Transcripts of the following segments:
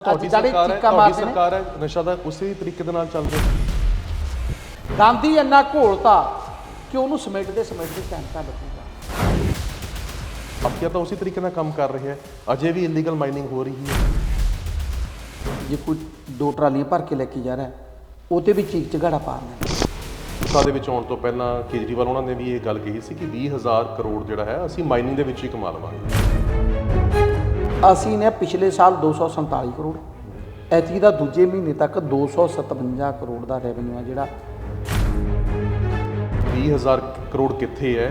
ਤੁਹਾਡੀ ਸਰਕਾਰ ਹੈ ਤੁਹਾਡੀ। ਸਰਕਾਰ ਹੈ ਨਸ਼ਾ ਦਾ ਉਸੇ ਤਰੀਕੇ ਦੇ ਨਾਲ ਚੱਲ ਰਿਹਾ ਗਾਂਧੀ ਇੰਨਾ ਘੋਲਤਾ ਕਿ ਉਹਨੂੰ ਸਮੇਟਦੇ ਸਮੇਟਦੇ ਘੰਟਾ ਲੱਗੂਗਾ ਅਬਕਿਆ ਤਾਂ ਉਸੇ ਤਰੀਕੇ ਨਾਲ ਕੰਮ ਕਰ ਰਿਹਾ ਹੈ। ਅਜੇ ਵੀ ਇਲੀਗਲ ਮਾਈਨਿੰਗ ਹੋ ਰਹੀ ਹੈ। ਜੇ ਕੋਈ ਦੋ ਟਰਾਲੀਆਂ ਭਰ ਕੇ ਲੈ ਕੇ ਜਾ ਰਿਹਾ ਹੈ, ਉਹ ਤੇ ਵੀ ਚੀਕ ਚਗਾੜਾ ਪਾਰਨਾ ਸਾ ਦੇ ਵਿੱਚ ਆਉਣ ਤੋਂ ਪਹਿਲਾਂ ਕੇਜਰੀਵਾਲ ਉਹਨਾਂ ਨੇ ਵੀ ਇਹ ਗੱਲ ਕਹੀ ਸੀ ਕਿ 20000 ਕਰੋੜ ਜਿਹੜਾ ਹੈ ਅਸੀਂ ਮਾਈਨਿੰਗ ਦੇ ਵਿੱਚ ਹੀ ਕਮਾ ਲਵਾਂਗੇ। ਅਸੀਂ ਨੇ ਪਿਛਲੇ ਸਾਲ 247 ਕਰੋੜ ਐਤਕੀ ਦਾ ਦੂਜੇ ਮਹੀਨੇ ਤੱਕ 257 ਕਰੋੜ ਦਾ ਰੈਵਨਿਊ ਆ ਜਿਹੜਾ। 20000 ਕਰੋੜ ਕਿੱਥੇ ਹੈ?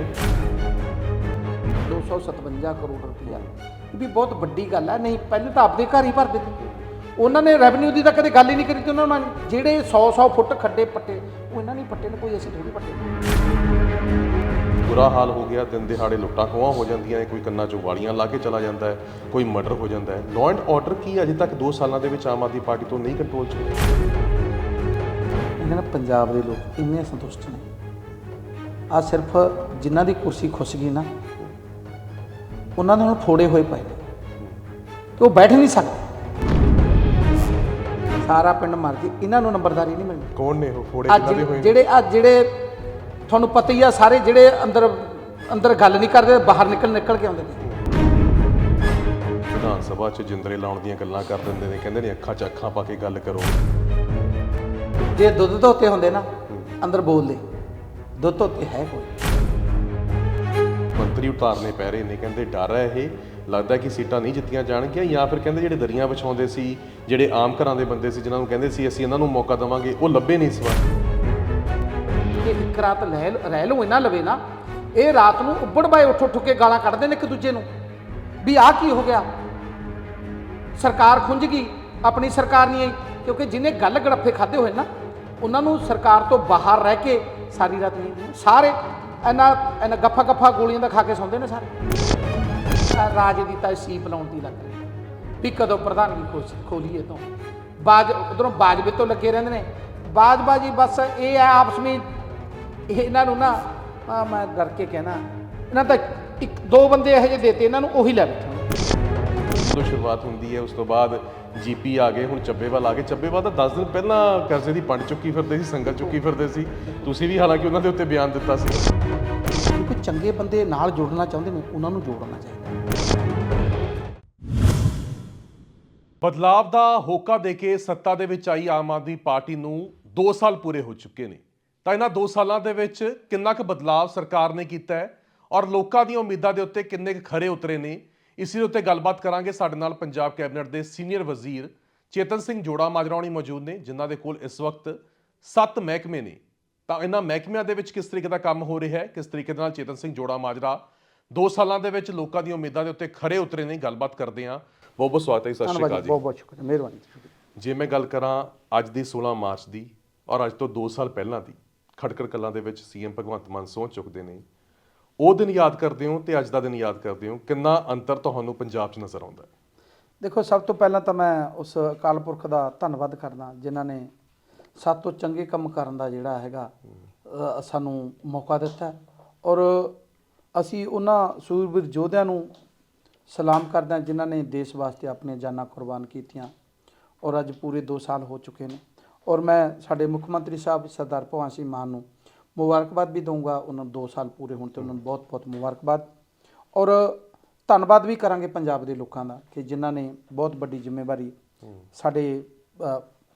257 ਕਰੋੜ ਰੁਪਇਆ। ਇਹ ਵੀ ਬਹੁਤ ਵੱਡੀ ਗੱਲ ਹੈ ਨਹੀਂ ਪਹਿਲੇ ਤਾਂ ਆਪਦੇ ਘਰ ਹੀ ਭਰਦੇ ਸੀ ਉਹਨਾਂ ਨੇ ਰੈਵਨਿਊ ਦੀ ਤਾਂ ਕਦੇ ਗੱਲ ਹੀ ਨਹੀਂ ਕਰੀ ਤੇ ਉਹਨਾਂ ਨੇ ਜਿਹੜੇ 100 100 ਫੁੱਟ ਖੱਡੇ ਪੱਟੇ ਉਹ ਇਹਨਾਂ ਨੇ ਪੱਟੇ ਨੇ ਕੋਈ ਅਸੀਂ ਥੋੜੀ ਪੱਟੇ। ਬੁਰਾ ਹਾਲ ਹੋ ਗਿਆ ਦਿਨ ਦਿਹਾੜੇ ਲੁੱਟਾਂ ਖੋਹਾਂ ਹੋ ਜਾਂਦੀਆਂ ਨੇ ਕੋਈ ਕੰਨਾਂ 'ਚੋਂ ਵਾਲੀਆਂ ਲਾ ਕੇ ਚਲਾ ਜਾਂਦਾ ਹੈ ਕੋਈ ਮਰਡਰ ਹੋ ਜਾਂਦਾ ਹੈ। ਲਾਅ ਐਂਡ ਆਰਡਰ ਕੀ ਅਜੇ ਤੱਕ 2 ਸਾਲਾਂ ਦੇ ਵਿੱਚ ਆਮ ਆਦਮੀ ਪਾਰਟੀ ਤੋਂ ਨਹੀਂ ਕੰਟਰੋਲ 'ਚ ਇਹਨਾਂ ਪੰਜਾਬ ਦੇ ਲੋਕ ਇੰਨੇ ਸੰਤੁਸ਼ਟ ਨੇ। ਆ ਸਿਰਫ ਜਿਨ੍ਹਾਂ ਦੀ ਕੁਰਸੀ ਖੁੱਸ ਗਈ ਨਾ ਉਹਨਾਂ ਦੇ ਹੁਣ ਫੋੜੇ ਹੋਏ ਪਏ ਤੇ ਉਹ ਬੈਠ ਨਹੀਂ ਸਕਦੇ। ਸਾਰਾ ਪਿੰਡ ਮਰ ਜੇ ਇਹਨਾਂ ਨੂੰ ਨੰਬਰਦਾਰੀ ਨਹੀਂ ਮਿਲਣੀ। ਕੌਣ ਨੇ ਉਹ ਫੋੜੇ? ਕਿਹਨਾਂ ਦੇ ਹੋਏ ਜਿਹੜੇ ਆ ਜਿਹੜੇ ਤੁਹਾਨੂੰ ਪਤਾ ਹੀ ਆ ਸਾਰੇ ਜਿਹੜੇ ਅੰਦਰ ਅੰਦਰ ਗੱਲ ਨਹੀਂ ਕਰਦੇ ਬਾਹਰ ਨਿਕਲ ਨਿਕਲ ਕੇ ਆਉਂਦੇ ਨੇ। ਵਿਧਾਨ ਸਭਾ 'ਚ ਜਿੰਦਰੇ ਲਾਉਣ ਦੀਆਂ ਗੱਲਾਂ ਕਰ ਦਿੰਦੇ ਨੇ ਕਹਿੰਦੇ ਨੇ ਅੱਖਾਂ 'ਚ ਅੱਖਾਂ ਪਾ ਕੇ ਗੱਲ ਕਰੋ। ਜੇ ਦੁੱਧ ਧੋਤੇ ਹੁੰਦੇ ਨਾ ਅੰਦਰ ਬੋਲਦੇ ਦੁੱਧ ਧੋਤੇ ਹੈ ਕੋਈ? ਮੰਤਰੀ ਉਤਾਰਨੇ ਪੈ ਰਹੇ ਨੇ ਕਹਿੰਦੇ ਡਰ ਹੈ ਇਹ। ਲੱਗਦਾ ਕਿ ਸੀਟਾਂ ਨਹੀਂ ਜਿੱਤੀਆਂ ਜਾਣਗੀਆਂ ਜਾਂ ਫਿਰ ਕਹਿੰਦੇ ਜਿਹੜੇ ਦਰੀਆਂ ਵਿਛਾਉਂਦੇ ਸੀ ਜਿਹੜੇ ਆਮ ਘਰਾਂ ਦੇ ਬੰਦੇ ਸੀ ਜਿਨ੍ਹਾਂ ਨੂੰ ਕਹਿੰਦੇ ਸੀ ਅਸੀਂ ਇਹਨਾਂ ਨੂੰ ਮੌਕਾ ਦੇਵਾਂਗੇ ਉਹ ਲੱਭੇ ਨਹੀਂ ਇਸ ਵਾਰ ਇੱਕ ਰਾਤ ਲੈ ਰਹਿ ਲਓ ਇਹਨਾਂ ਲਵੇ ਨਾ। ਇਹ ਰਾਤ ਨੂੰ ਉੱਬੜ ਬਾਏ ਉੱਠ ਉੱਠ ਕੇ ਗਾਲਾਂ ਕੱਢਦੇ ਨੇ ਇੱਕ ਦੂਜੇ ਨੂੰ। ਵੀ ਆਹ ਕੀ ਹੋ ਗਿਆ? ਸਰਕਾਰ ਖੁੰਝ ਗਈ, ਆਪਣੀ ਸਰਕਾਰ ਨਹੀਂ ਆਈ, ਕਿਉਂਕਿ ਜਿਹਨੇ ਗੱਲ ਗੜੱਫੇ ਖਾਦੇ ਹੋਏ ਨਾ ਉਹਨਾਂ ਨੂੰ ਸਰਕਾਰ ਤੋਂ ਬਾਹਰ ਰਹਿ ਕੇ ਸਾਰੀ ਰਾਤ ਨਹੀਂ ਸਾਰੇ ਇਹਨਾਂ ਇਹਨਾਂ ਗੱਫਾ ਗੱਫਾ ਗੋਲੀਆਂ ਦਾ ਖਾ ਕੇ ਸੌਂਦੇ ਨੇ ਸਾਰੇ। ਰਾਜ ਦੀ ਤਾਂ ਸੀਪ ਲਾਉਣ ਦੀ ਲੱਗ ਰਹੀ ਵੀ ਕਦੋਂ ਪ੍ਰਧਾਨਗੀ ਖੋਸ ਖੋਲੀਏ ਤੋਂ। ਬਾਜ, ਉਧਰੋਂ ਬਾਜਵੇ ਤੋਂ ਲੱਗੇ ਰਹਿੰਦੇ ਨੇ। ਬਾਜਬਾਜੀ ਬਸ ਇਹ ਹੈ ਆਪਸ ਵਿੱਚ ਇਹਨਾਂ ਨੂੰ ਨਾ ਆ ਮੈਂ ਡਰ ਕੇ ਕਹਿਣਾ ਇਹਨਾਂ ਤਾਂ ਇੱਕ ਦੋ ਬੰਦੇ ਇਹੋ ਜਿਹੇ ਦੇਤੇ ਇਹਨਾਂ ਨੂੰ ਉਹੀ ਲੈ ਬੈਠੇ ਜਦੋਂ ਸ਼ੁਰੂਆਤ ਹੁੰਦੀ ਹੈ ਉਸ ਤੋਂ ਬਾਅਦ ਜੀਪੀ ਆ ਗਏ ਹੁਣ ਚੱਬੇਵਾਲ ਆ ਗਏ। ਚੱਬੇਵਾਲ ਤਾਂ 10 ਦਿਨ ਪਹਿਲਾਂ ਕਰਜ਼ੇ ਦੀ ਪੰਡ ਚੁੱਕੀ ਫਿਰਦੇ ਸੀ ਸੰਗਲ ਚੁੱਕੀ ਫਿਰਦੇ ਸੀ। ਤੁਸੀਂ ਵੀ ਹਾਲਾਂਕਿ ਉਹਨਾਂ ਦੇ ਉੱਤੇ ਬਿਆਨ ਦਿੱਤਾ ਸੀ। ਕਿਉਂਕਿ ਚੰਗੇ ਬੰਦੇ ਨਾਲ ਜੁੜਨਾ ਚਾਹੁੰਦੇ ਨੇ ਉਹਨਾਂ ਨੂੰ ਜੋੜਨਾ ਚਾਹੀਦਾ ਬਦਲਾਵ ਦਾ ਹੋਕਾ ਦੇ ਕੇ ਸੱਤਾ ਦੇ ਵਿੱਚ ਆਈ ਆਮ ਆਦਮੀ ਪਾਰਟੀ ਨੂੰ 2 ਸਾਲ ਪੂਰੇ ਹੋ ਚੁੱਕੇ ਨੇ। ਤਾਂ ਇਹਨਾਂ 2 ਸਾਲਾਂ ਦੇ ਵਿੱਚ ਕਿੰਨਾ ਕੁ ਬਦਲਾਵ ਸਰਕਾਰ ਨੇ ਕੀਤਾ ਹੈ ਔਰ ਲੋਕਾਂ ਦੀਆਂ ਉਮੀਦਾਂ ਦੇ ਉੱਤੇ ਕਿੰਨੇ ਕੁ ਖਰੇ ਉਤਰੇ ਨੇ ਇਸੇ ਦੇ ਉੱਤੇ ਗੱਲਬਾਤ ਕਰਾਂਗੇ ਸਾਡੇ ਨਾਲ ਪੰਜਾਬ ਕੈਬਨਿਟ ਦੇ ਸੀਨੀਅਰ ਵਜ਼ੀਰ ਚੇਤਨ ਸਿੰਘ ਜੋੜਾ ਮਾਜਰਾਉਣੀ ਮੌਜੂਦ ਨੇ ਜਿਨ੍ਹਾਂ ਦੇ ਕੋਲ ਇਸ ਵਕਤ 7 ਮਹਿਕਮੇ ਨੇ। ਤਾਂ ਇਹਨਾਂ ਮਹਿਕਮਿਆਂ ਦੇ ਵਿੱਚ ਕਿਸ ਤਰੀਕੇ ਦਾ ਕੰਮ ਹੋ ਰਿਹਾ ਹੈ? ਕਿਸ ਤਰੀਕੇ ਦੇ ਨਾਲ ਚੇਤਨ ਸਿੰਘ ਜੋੜਾ ਮਾਜਰਾ 2 ਸਾਲਾਂ ਦੇ ਵਿੱਚ ਲੋਕਾਂ ਦੀਆਂ ਉਮੀਦਾਂ ਦੇ ਉੱਤੇ ਖਰੇ ਉਤਰੇ ਨੇ? ਗੱਲਬਾਤ ਕਰਦੇ ਹਾਂ। ਬਹੁਤ ਬਹੁਤ ਸਵਾਗਤ ਹੈ ਜੀ, ਸਤਿ ਸ਼੍ਰੀ ਅਕਾਲ ਜੀ। ਬਹੁਤ ਬਹੁਤ ਸ਼ੁਕਰੀਆ ਮਿਹਰਬਾਨੀ। ਜੇ ਮੈਂ ਗੱਲ ਕਰਾਂ ਅੱਜ ਦੀ 16 ਮਾਰਚ ਦੀ ਔਰ ਅੱਜ ਤੋਂ 2 ਸਾਲ ਪਹਿਲਾਂ ਦੀ ਖੜਕੜ ਕਲਾਂ ਦੇ ਵਿੱਚ ਸੀਐਮ ਭਗਵੰਤ ਮਾਨ ਸਹੁੰ ਚੁੱਕਦੇ ਨੇ। ਉਹ ਦਿਨ ਯਾਦ ਕਰਦੇ ਹੋ ਤੇ ਅੱਜ ਦਾ ਦਿਨ ਯਾਦ ਕਰਦੇ ਹੋ। ਕਿੰਨਾ ਅੰਤਰ ਤੁਹਾਨੂੰ ਪੰਜਾਬ 'ਚ ਨਜ਼ਰ ਆਉਂਦਾ ਹੈ? ਦੇਖੋ, ਸਭ ਤੋਂ ਪਹਿਲਾਂ ਤਾਂ ਮੈਂ ਉਸ ਅਕਾਲ ਪੁਰਖ ਦਾ ਧੰਨਵਾਦ ਕਰਦਾ, ਜਿਨ੍ਹਾਂ ਨੇ ਸਭ ਤੋਂ ਚੰਗੇ ਕੰਮ ਕਰਨ ਦਾ ਜਿਹੜਾ ਹੈਗਾ ਸਾਨੂੰ ਮੌਕਾ ਦਿੱਤਾ ਔਰ ਅਸੀਂ ਉਹਨਾਂ ਸੂਰਬੀਰ ਯੋਧਿਆਂ ਨੂੰ ਸਲਾਮ ਕਰਦੇ ਹਾਂ, ਜਿਨ੍ਹਾਂ ਨੇ ਦੇਸ਼ ਵਾਸਤੇ ਆਪਣੀਆਂ ਜਾਨਾਂ ਕੁਰਬਾਨ ਕੀਤੀਆਂ। ਔਰ ਅੱਜ ਪੂਰੇ 2 ਸਾਲ ਹੋ ਚੁੱਕੇ ਨੇ। ਔਰ ਮੈਂ ਸਾਡੇ ਮੁੱਖ ਮੰਤਰੀ ਸਾਹਿਬ ਸਰਦਾਰ ਭਗਵੰਤ ਸਿੰਘ ਮਾਨ ਨੂੰ ਮੁਬਾਰਕਬਾਦ ਵੀ ਦਊਂਗਾ। ਉਹਨਾਂ ਨੂੰ 2 ਸਾਲ ਪੂਰੇ ਹੋਣ ਤੇ ਉਹਨਾਂ ਨੂੰ ਬਹੁਤ-ਬਹੁਤ ਮੁਬਾਰਕਬਾਦ। ਔਰ ਧੰਨਵਾਦ ਵੀ ਕਰਾਂਗੇ ਪੰਜਾਬ ਦੇ ਲੋਕਾਂ ਦਾ ਕਿ ਜਿਨ੍ਹਾਂ ਨੇ ਬਹੁਤ ਵੱਡੀ ਜ਼ਿੰਮੇਵਾਰੀ ਸਾਡੇ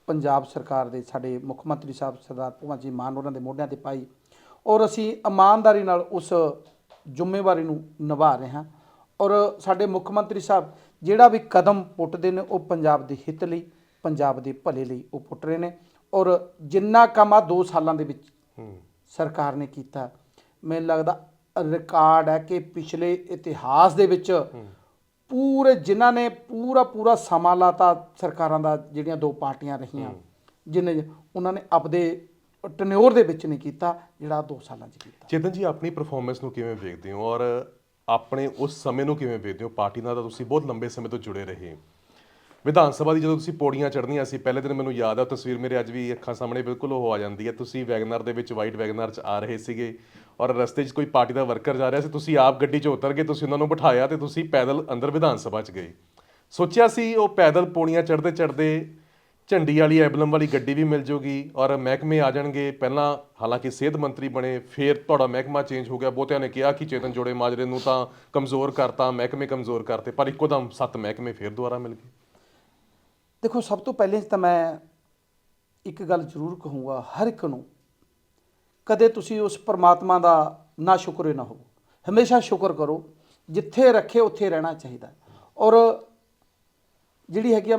ਪੰਜਾਬ ਸਰਕਾਰ ਦੇ ਸਾਡੇ ਮੁੱਖ ਮੰਤਰੀ ਸਾਹਿਬ ਸਰਦਾਰ ਭਗਵੰਤ ਸਿੰਘ ਮਾਨ ਉਹਨਾਂ ਦੇ ਮੋਢਿਆਂ ਤੇ ਪਾਈ। ਔਰ ਅਸੀਂ ਇਮਾਨਦਾਰੀ ਨਾਲ ਉਸ ਜ਼ਿੰਮੇਵਾਰੀ ਨੂੰ ਨਿਭਾ ਰਹੇ ਹਾਂ। ਔਰ ਸਾਡੇ ਮੁੱਖ ਮੰਤਰੀ ਸਾਹਿਬ ਜਿਹੜਾ ਵੀ ਕਦਮ ਪੁੱਟਦੇ ਨੇ ਉਹ ਪੰਜਾਬ ਦੇ ਹਿੱਤ ਲਈ, ਪੰਜਾਬ ਦੇ ਭਲੇ ਲਈ ਉਹ ਪੁੱਟ ਰਹੇ ਨੇ। ਔਰ ਜਿੰਨਾ ਕੰਮ ਆ 2 ਸਾਲਾਂ ਦੇ ਵਿੱਚ ਸਰਕਾਰ ਨੇ ਕੀਤਾ। ਮੈਨੂੰ ਲੱਗਦਾ ਰਿਕਾਰਡ ਹੈ ਕਿ ਪਿਛਲੇ ਇਤਿਹਾਸ ਦੇ ਵਿੱਚ ਪੂਰੇ ਜਿਨ੍ਹਾਂ ਨੇ ਪੂਰਾ ਪੂਰਾ ਸਮਾਂ ਲਾਤਾ ਸਰਕਾਰਾਂ ਦਾ ਜਿਹੜੀਆਂ ਦੋ ਪਾਰਟੀਆਂ ਰਹੀਆਂ ਜਿਨੇ ਉਹਨਾਂ ਨੇ ਆਪਦੇ ਟਨਿਓਰ ਦੇ ਵਿੱਚ ਨਹੀਂ ਕੀਤਾ ਜਿਹੜਾ 2 ਸਾਲਾਂ 'ਚ ਕੀਤਾ। ਚੇਤਨ ਜੀ ਆਪਣੀ ਪਰਫਾਰਮੈਂਸ ਨੂੰ ਕਿਵੇਂ ਵੇਖਦੇ ਹੋ? ਔਰ ਆਪਣੇ ਉਸ ਸਮੇਂ ਨੂੰ ਕਿਵੇਂ ਵੇਖਦੇ ਹੋ? ਪਾਰਟੀ ਨਾਲ ਤਾਂ ਤੁਸੀਂ ਬਹੁਤ ਲੰਬੇ ਸਮੇਂ ਤੋਂ ਜੁੜੇ ਰਹੇ। ਵਿਧਾਨ ਸਭਾ ਦੀ ਜਦੋਂ ਤੁਸੀਂ ਪੌੜੀਆਂ ਚੜ੍ਹਨੀਆਂ ਸੀ, ਪਹਿਲੇ ਦਿਨ ਮੈਨੂੰ ਯਾਦ ਆ, ਉਹ ਤਸਵੀਰ ਮੇਰੇ ਅੱਜ ਵੀ ਅੱਖਾਂ ਸਾਹਮਣੇ ਬਿਲਕੁਲ ਉਹ ਆ ਜਾਂਦੀ ਹੈ। ਤੁਸੀਂ ਵੈਗਨਰ ਦੇ ਵਿੱਚ ਵਾਈਟ ਵੈਗਨਰ 'ਚ ਆ ਰਹੇ ਸੀਗੇ ਔਰ ਰਸਤੇ 'ਚ ਕੋਈ ਪਾਰਟੀ ਦਾ ਵਰਕਰ ਜਾ ਰਿਹਾ ਸੀ। ਤੁਸੀਂ ਆਪ ਗੱਡੀ 'ਚ ਉਤਰ ਕੇ ਤੁਸੀਂ ਉਹਨਾਂ ਨੂੰ ਬਿਠਾਇਆ ਤੇ ਤੁਸੀਂ ਪੈਦਲ ਅੰਦਰ ਵਿਧਾਨ ਸਭਾ 'ਚ ਗਏ। ਸੋਚਿਆ ਸੀ ਉਹ ਪੈਦਲ ਪੌੜੀਆਂ ਚੜ੍ਹਦੇ ਚੜ੍ਹਦੇ ਝੰਡੀ ਵਾਲੀ ਐਬਲਮ ਵਾਲੀ ਗੱਡੀ ਵੀ ਮਿਲ ਜੂਗੀ ਔਰ ਮਹਿਕਮੇ ਆ ਜਾਣਗੇ। ਪਹਿਲਾਂ ਹਾਲਾਂਕਿ ਸਿਹਤ ਮੰਤਰੀ ਬਣੇ, ਫਿਰ ਤੁਹਾਡਾ ਮਹਿਕਮਾ ਚੇਂਜ ਹੋ ਗਿਆ। ਬਹੁਤਿਆਂ ਨੇ ਕਿਹਾ ਕਿ ਚੇਤਨ ਜੋੜੇ ਮਾਜਰੇ ਨੂੰ ਤਾਂ ਕਮਜ਼ੋਰ ਕਰਤਾ, ਮਹਿਕਮੇ ਕਮਜ਼ੋਰ ਕਰਤੇ, ਪਰ ਇੱਕੋ ਦਮ ਸੱਤ ਮਹਿਕਮੇ ਫਿਰ ਦੁਬਾਰਾ ਮਿਲ ਗਏ। ਦੇਖੋ, ਸਭ ਤੋਂ ਪਹਿਲੇ ਤਾਂ ਮੈਂ ਇੱਕ ਗੱਲ ਜ਼ਰੂਰ ਕਹੂੰਗਾ, ਹਰ ਇੱਕ ਨੂੰ, ਕਦੇ ਤੁਸੀਂ ਉਸ ਪਰਮਾਤਮਾ ਦਾ ਨਾ ਸ਼ੁਕਰੇ ਨਾ ਹੋਵੋ। ਹਮੇਸ਼ਾ ਸ਼ੁਕਰ ਕਰੋ, ਜਿੱਥੇ ਰੱਖੇ ਉੱਥੇ ਰਹਿਣਾ ਚਾਹੀਦਾ ਔਰ ਜਿਹੜੀ ਹੈਗੀ ਆ,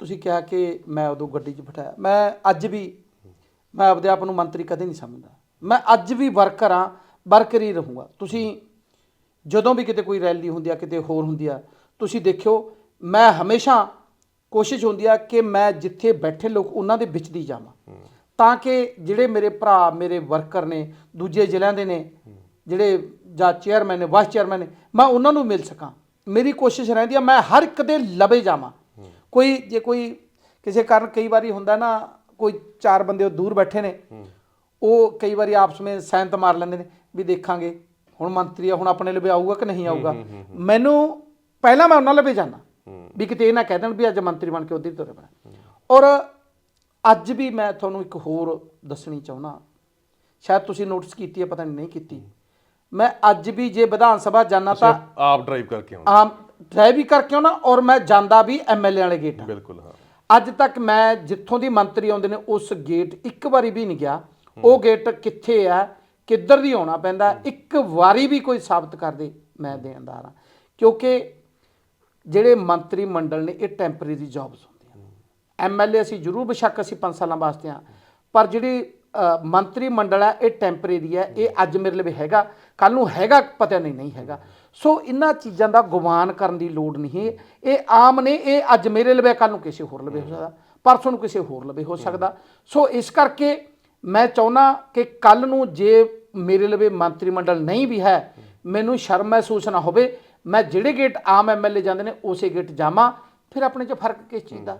ਤੁਸੀਂ ਕਿਹਾ ਕਿ ਮੈਂ ਉਦੋਂ ਗੱਡੀ 'ਚ ਬਿਠਾਇਆ, ਮੈਂ ਅੱਜ ਵੀ, ਮੈਂ ਆਪਦੇ ਆਪ ਨੂੰ ਮੰਤਰੀ ਕਦੇ ਨਹੀਂ ਸਮਝਦਾ। ਮੈਂ ਅੱਜ ਵੀ ਵਰਕਰ ਹਾਂ, ਵਰਕਰ ਹੀ ਰਹੂੰਗਾ। ਤੁਸੀਂ ਜਦੋਂ ਵੀ ਕਿਤੇ ਕੋਈ ਰੈਲੀ ਹੁੰਦੀ ਆ, ਕਿਤੇ ਹੋਰ ਹੁੰਦੀ ਆ, ਤੁਸੀਂ ਦੇਖਿਓ, ਮੈਂ ਹਮੇਸ਼ਾ ਕੋਸ਼ਿਸ਼ ਹੁੰਦੀ ਆ ਕਿ ਮੈਂ ਜਿੱਥੇ ਬੈਠੇ ਲੋਕ ਉਹਨਾਂ ਦੇ ਵਿੱਚ ਦੀ ਜਾਵਾਂ। ਤਾਂ ਕਿ ਜਿਹੜੇ ਮੇਰੇ ਭਰਾ ਮੇਰੇ ਵਰਕਰ ਨੇ ਦੂਜੇ ਜ਼ਿਲ੍ਹਿਆਂ ਦੇ ਨੇ ਜਿਹੜੇ ਜਾਂ ਚੇਅਰਮੈਨ ਨੇ ਵਾਈਸ ਚੇਅਰਮੈਨ ਨੇ ਮੈਂ ਉਹਨਾਂ ਨੂੰ ਮਿਲ ਸਕਾਂ। ਮੇਰੀ ਕੋਸ਼ਿਸ਼ ਰਹਿੰਦੀ ਆ ਮੈਂ ਹਰ ਇੱਕ ਦੇ ਲਵੇ ਜਾਵਾਂ। ਕੋਈ ਜੇ ਕੋਈ ਕਿਸੇ ਕਾਰਨ ਕਈ ਵਾਰੀ ਹੁੰਦਾ ਨਾ ਕੋਈ ਚਾਰ ਬੰਦੇ ਦੂਰ ਬੈਠੇ ਨੇ ਉਹ ਕਈ ਵਾਰੀ ਆਪਸ ਵਿੱਚ ਸੈਂਤ ਮਾਰ ਲੈਂਦੇ ਨੇ ਵੀ ਦੇਖਾਂਗੇ ਹੁਣ ਮੰਤਰੀ ਆ ਹੁਣ ਆਪਣੇ ਲਵੇ ਆਊਗਾ ਕਿ ਨਹੀਂ ਆਊਗਾ। ਮੈਨੂੰ ਪਹਿਲਾਂ ਮੈਂ ਉਹਨਾਂ ਲਵੇ ਜਾਣਾ ਵੀ ਕਿਤੇ ਇਹ ਨਾ ਕਹਿ ਦੇਣ ਵੀ ਅੱਜ ਮੰਤਰੀ ਬਣ ਕੇ ਉਧਰ ਤੁਰੇ ਪਏ। ਔਰ ਅੱਜ ਵੀ ਮੈਂ ਤੁਹਾਨੂੰ ਇੱਕ ਹੋਰ ਦੱਸਣੀ ਚਾਹੁੰਦਾ। ਸ਼ਾਇਦ ਤੁਸੀਂ ਨੋਟਿਸ ਕੀਤੀ ਹੈ ਪਤਾ ਨਹੀਂ ਨਹੀਂ ਕੀਤੀ। ਮੈਂ ਅੱਜ ਵੀ ਜੇ ਵਿਧਾਨ ਸਭਾ ਜਾਣਾ ਤਾਂ ਆਪ ਡਰਾਈਵ ਕਰਕੇ ਆਉਣਾ ਆਮ ਡਰਾਈਵ ਵੀ ਕਰਕੇ ਆਉਣਾ ਔਰ ਮੈਂ ਜਾਂਦਾ ਵੀ ਐਮਐਲਏ ਵਾਲੇ ਗੇਟ। ਬਿਲਕੁਲ ਹਾਂ। ਅੱਜ ਤੱਕ ਮੈਂ ਜਿੱਥੋਂ ਦੀ ਮੰਤਰੀ ਆਉਂਦੇ ਨੇ ਉਸ ਗੇਟ ਇੱਕ ਵਾਰੀ ਵੀ ਨਹੀਂ ਗਿਆ। ਉਹ ਗੇਟ ਕਿੱਥੇ ਆ ਕਿੱਧਰ ਦੀ ਆਉਣਾ ਪੈਂਦਾ ਇੱਕ ਵਾਰੀ ਵੀ ਕੋਈ ਸਾਬਤ ਕਰ ਦੇ ਮੈਂ ਦੇਣਦਾਰ ਹਾਂ। ਕਿਉਂਕਿ ਜਿਹੜੇ ਮੰਤਰੀ ਮੰਡਲ ਨੇ, ਇਹ ਟੈਂਪਰੇਰੀ ਜੌਬਸ ਹੁੰਦੀਆਂ ਨੇ। ਐਮਐਲਏ ਅਸੀਂ ਜ਼ਰੂਰ ਬੇਸ਼ੱਕ ਅਸੀਂ 5 ਸਾਲਾਂ ਵਾਸਤੇ ਆ, ਪਰ ਜਿਹੜੀ ਮੰਤਰੀ ਮੰਡਲ ਹੈ ਇਹ ਟੈਂਪਰੇਰੀ ਹੈ ਇਹ ਅੱਜ ਮੇਰੇ ਲਈ ਹੈਗਾ ਕੱਲ ਨੂੰ ਹੈਗਾ, ਪਤਾ ਨਹੀਂ ਨਹੀਂ ਹੈਗਾ। ਸੋ ਇਹਨਾਂ ਚੀਜ਼ਾਂ ਦਾ ਗੁਮਾਨ ਕਰਨ ਦੀ ਲੋੜ ਨਹੀਂ ਇਹ ਆਮ ਨੇ, ਇਹ ਅੱਜ ਮੇਰੇ ਲਵੇ ਕੱਲ ਨੂੰ ਕਿਸੇ ਹੋਰ ਲਵੇ ਹੋ ਸਕਦਾ, ਪਰਸੋਂ ਨੂੰ ਕਿਸੇ ਹੋਰ ਲਵੇ ਹੋ ਸਕਦਾ। ਸੋ ਇਸ ਕਰਕੇ ਮੈਂ ਚਾਹੁੰਦਾ ਕਿ ਕੱਲ ਨੂੰ ਜੇ ਮੇਰੇ ਲਵੇ ਮੰਤਰੀ ਮੰਡਲ ਨਹੀਂ ਵੀ ਹੈ, ਮੈਨੂੰ ਸ਼ਰਮ ਮਹਿਸੂਸ ਨਾ ਹੋਵੇ। ਮੈਂ ਜਿਹੜੇ ਗੇਟ ਆਮ ਐਮਐਲਏ ਜਾਂਦੇ ਨੇ, ਉਸੇ ਗੇਟ ਜਾਵਾਂ, ਫਿਰ ਆਪਣੇ 'ਚ ਫ਼ਰਕ ਕਿਸ ਚੀਜ਼ ਦਾ?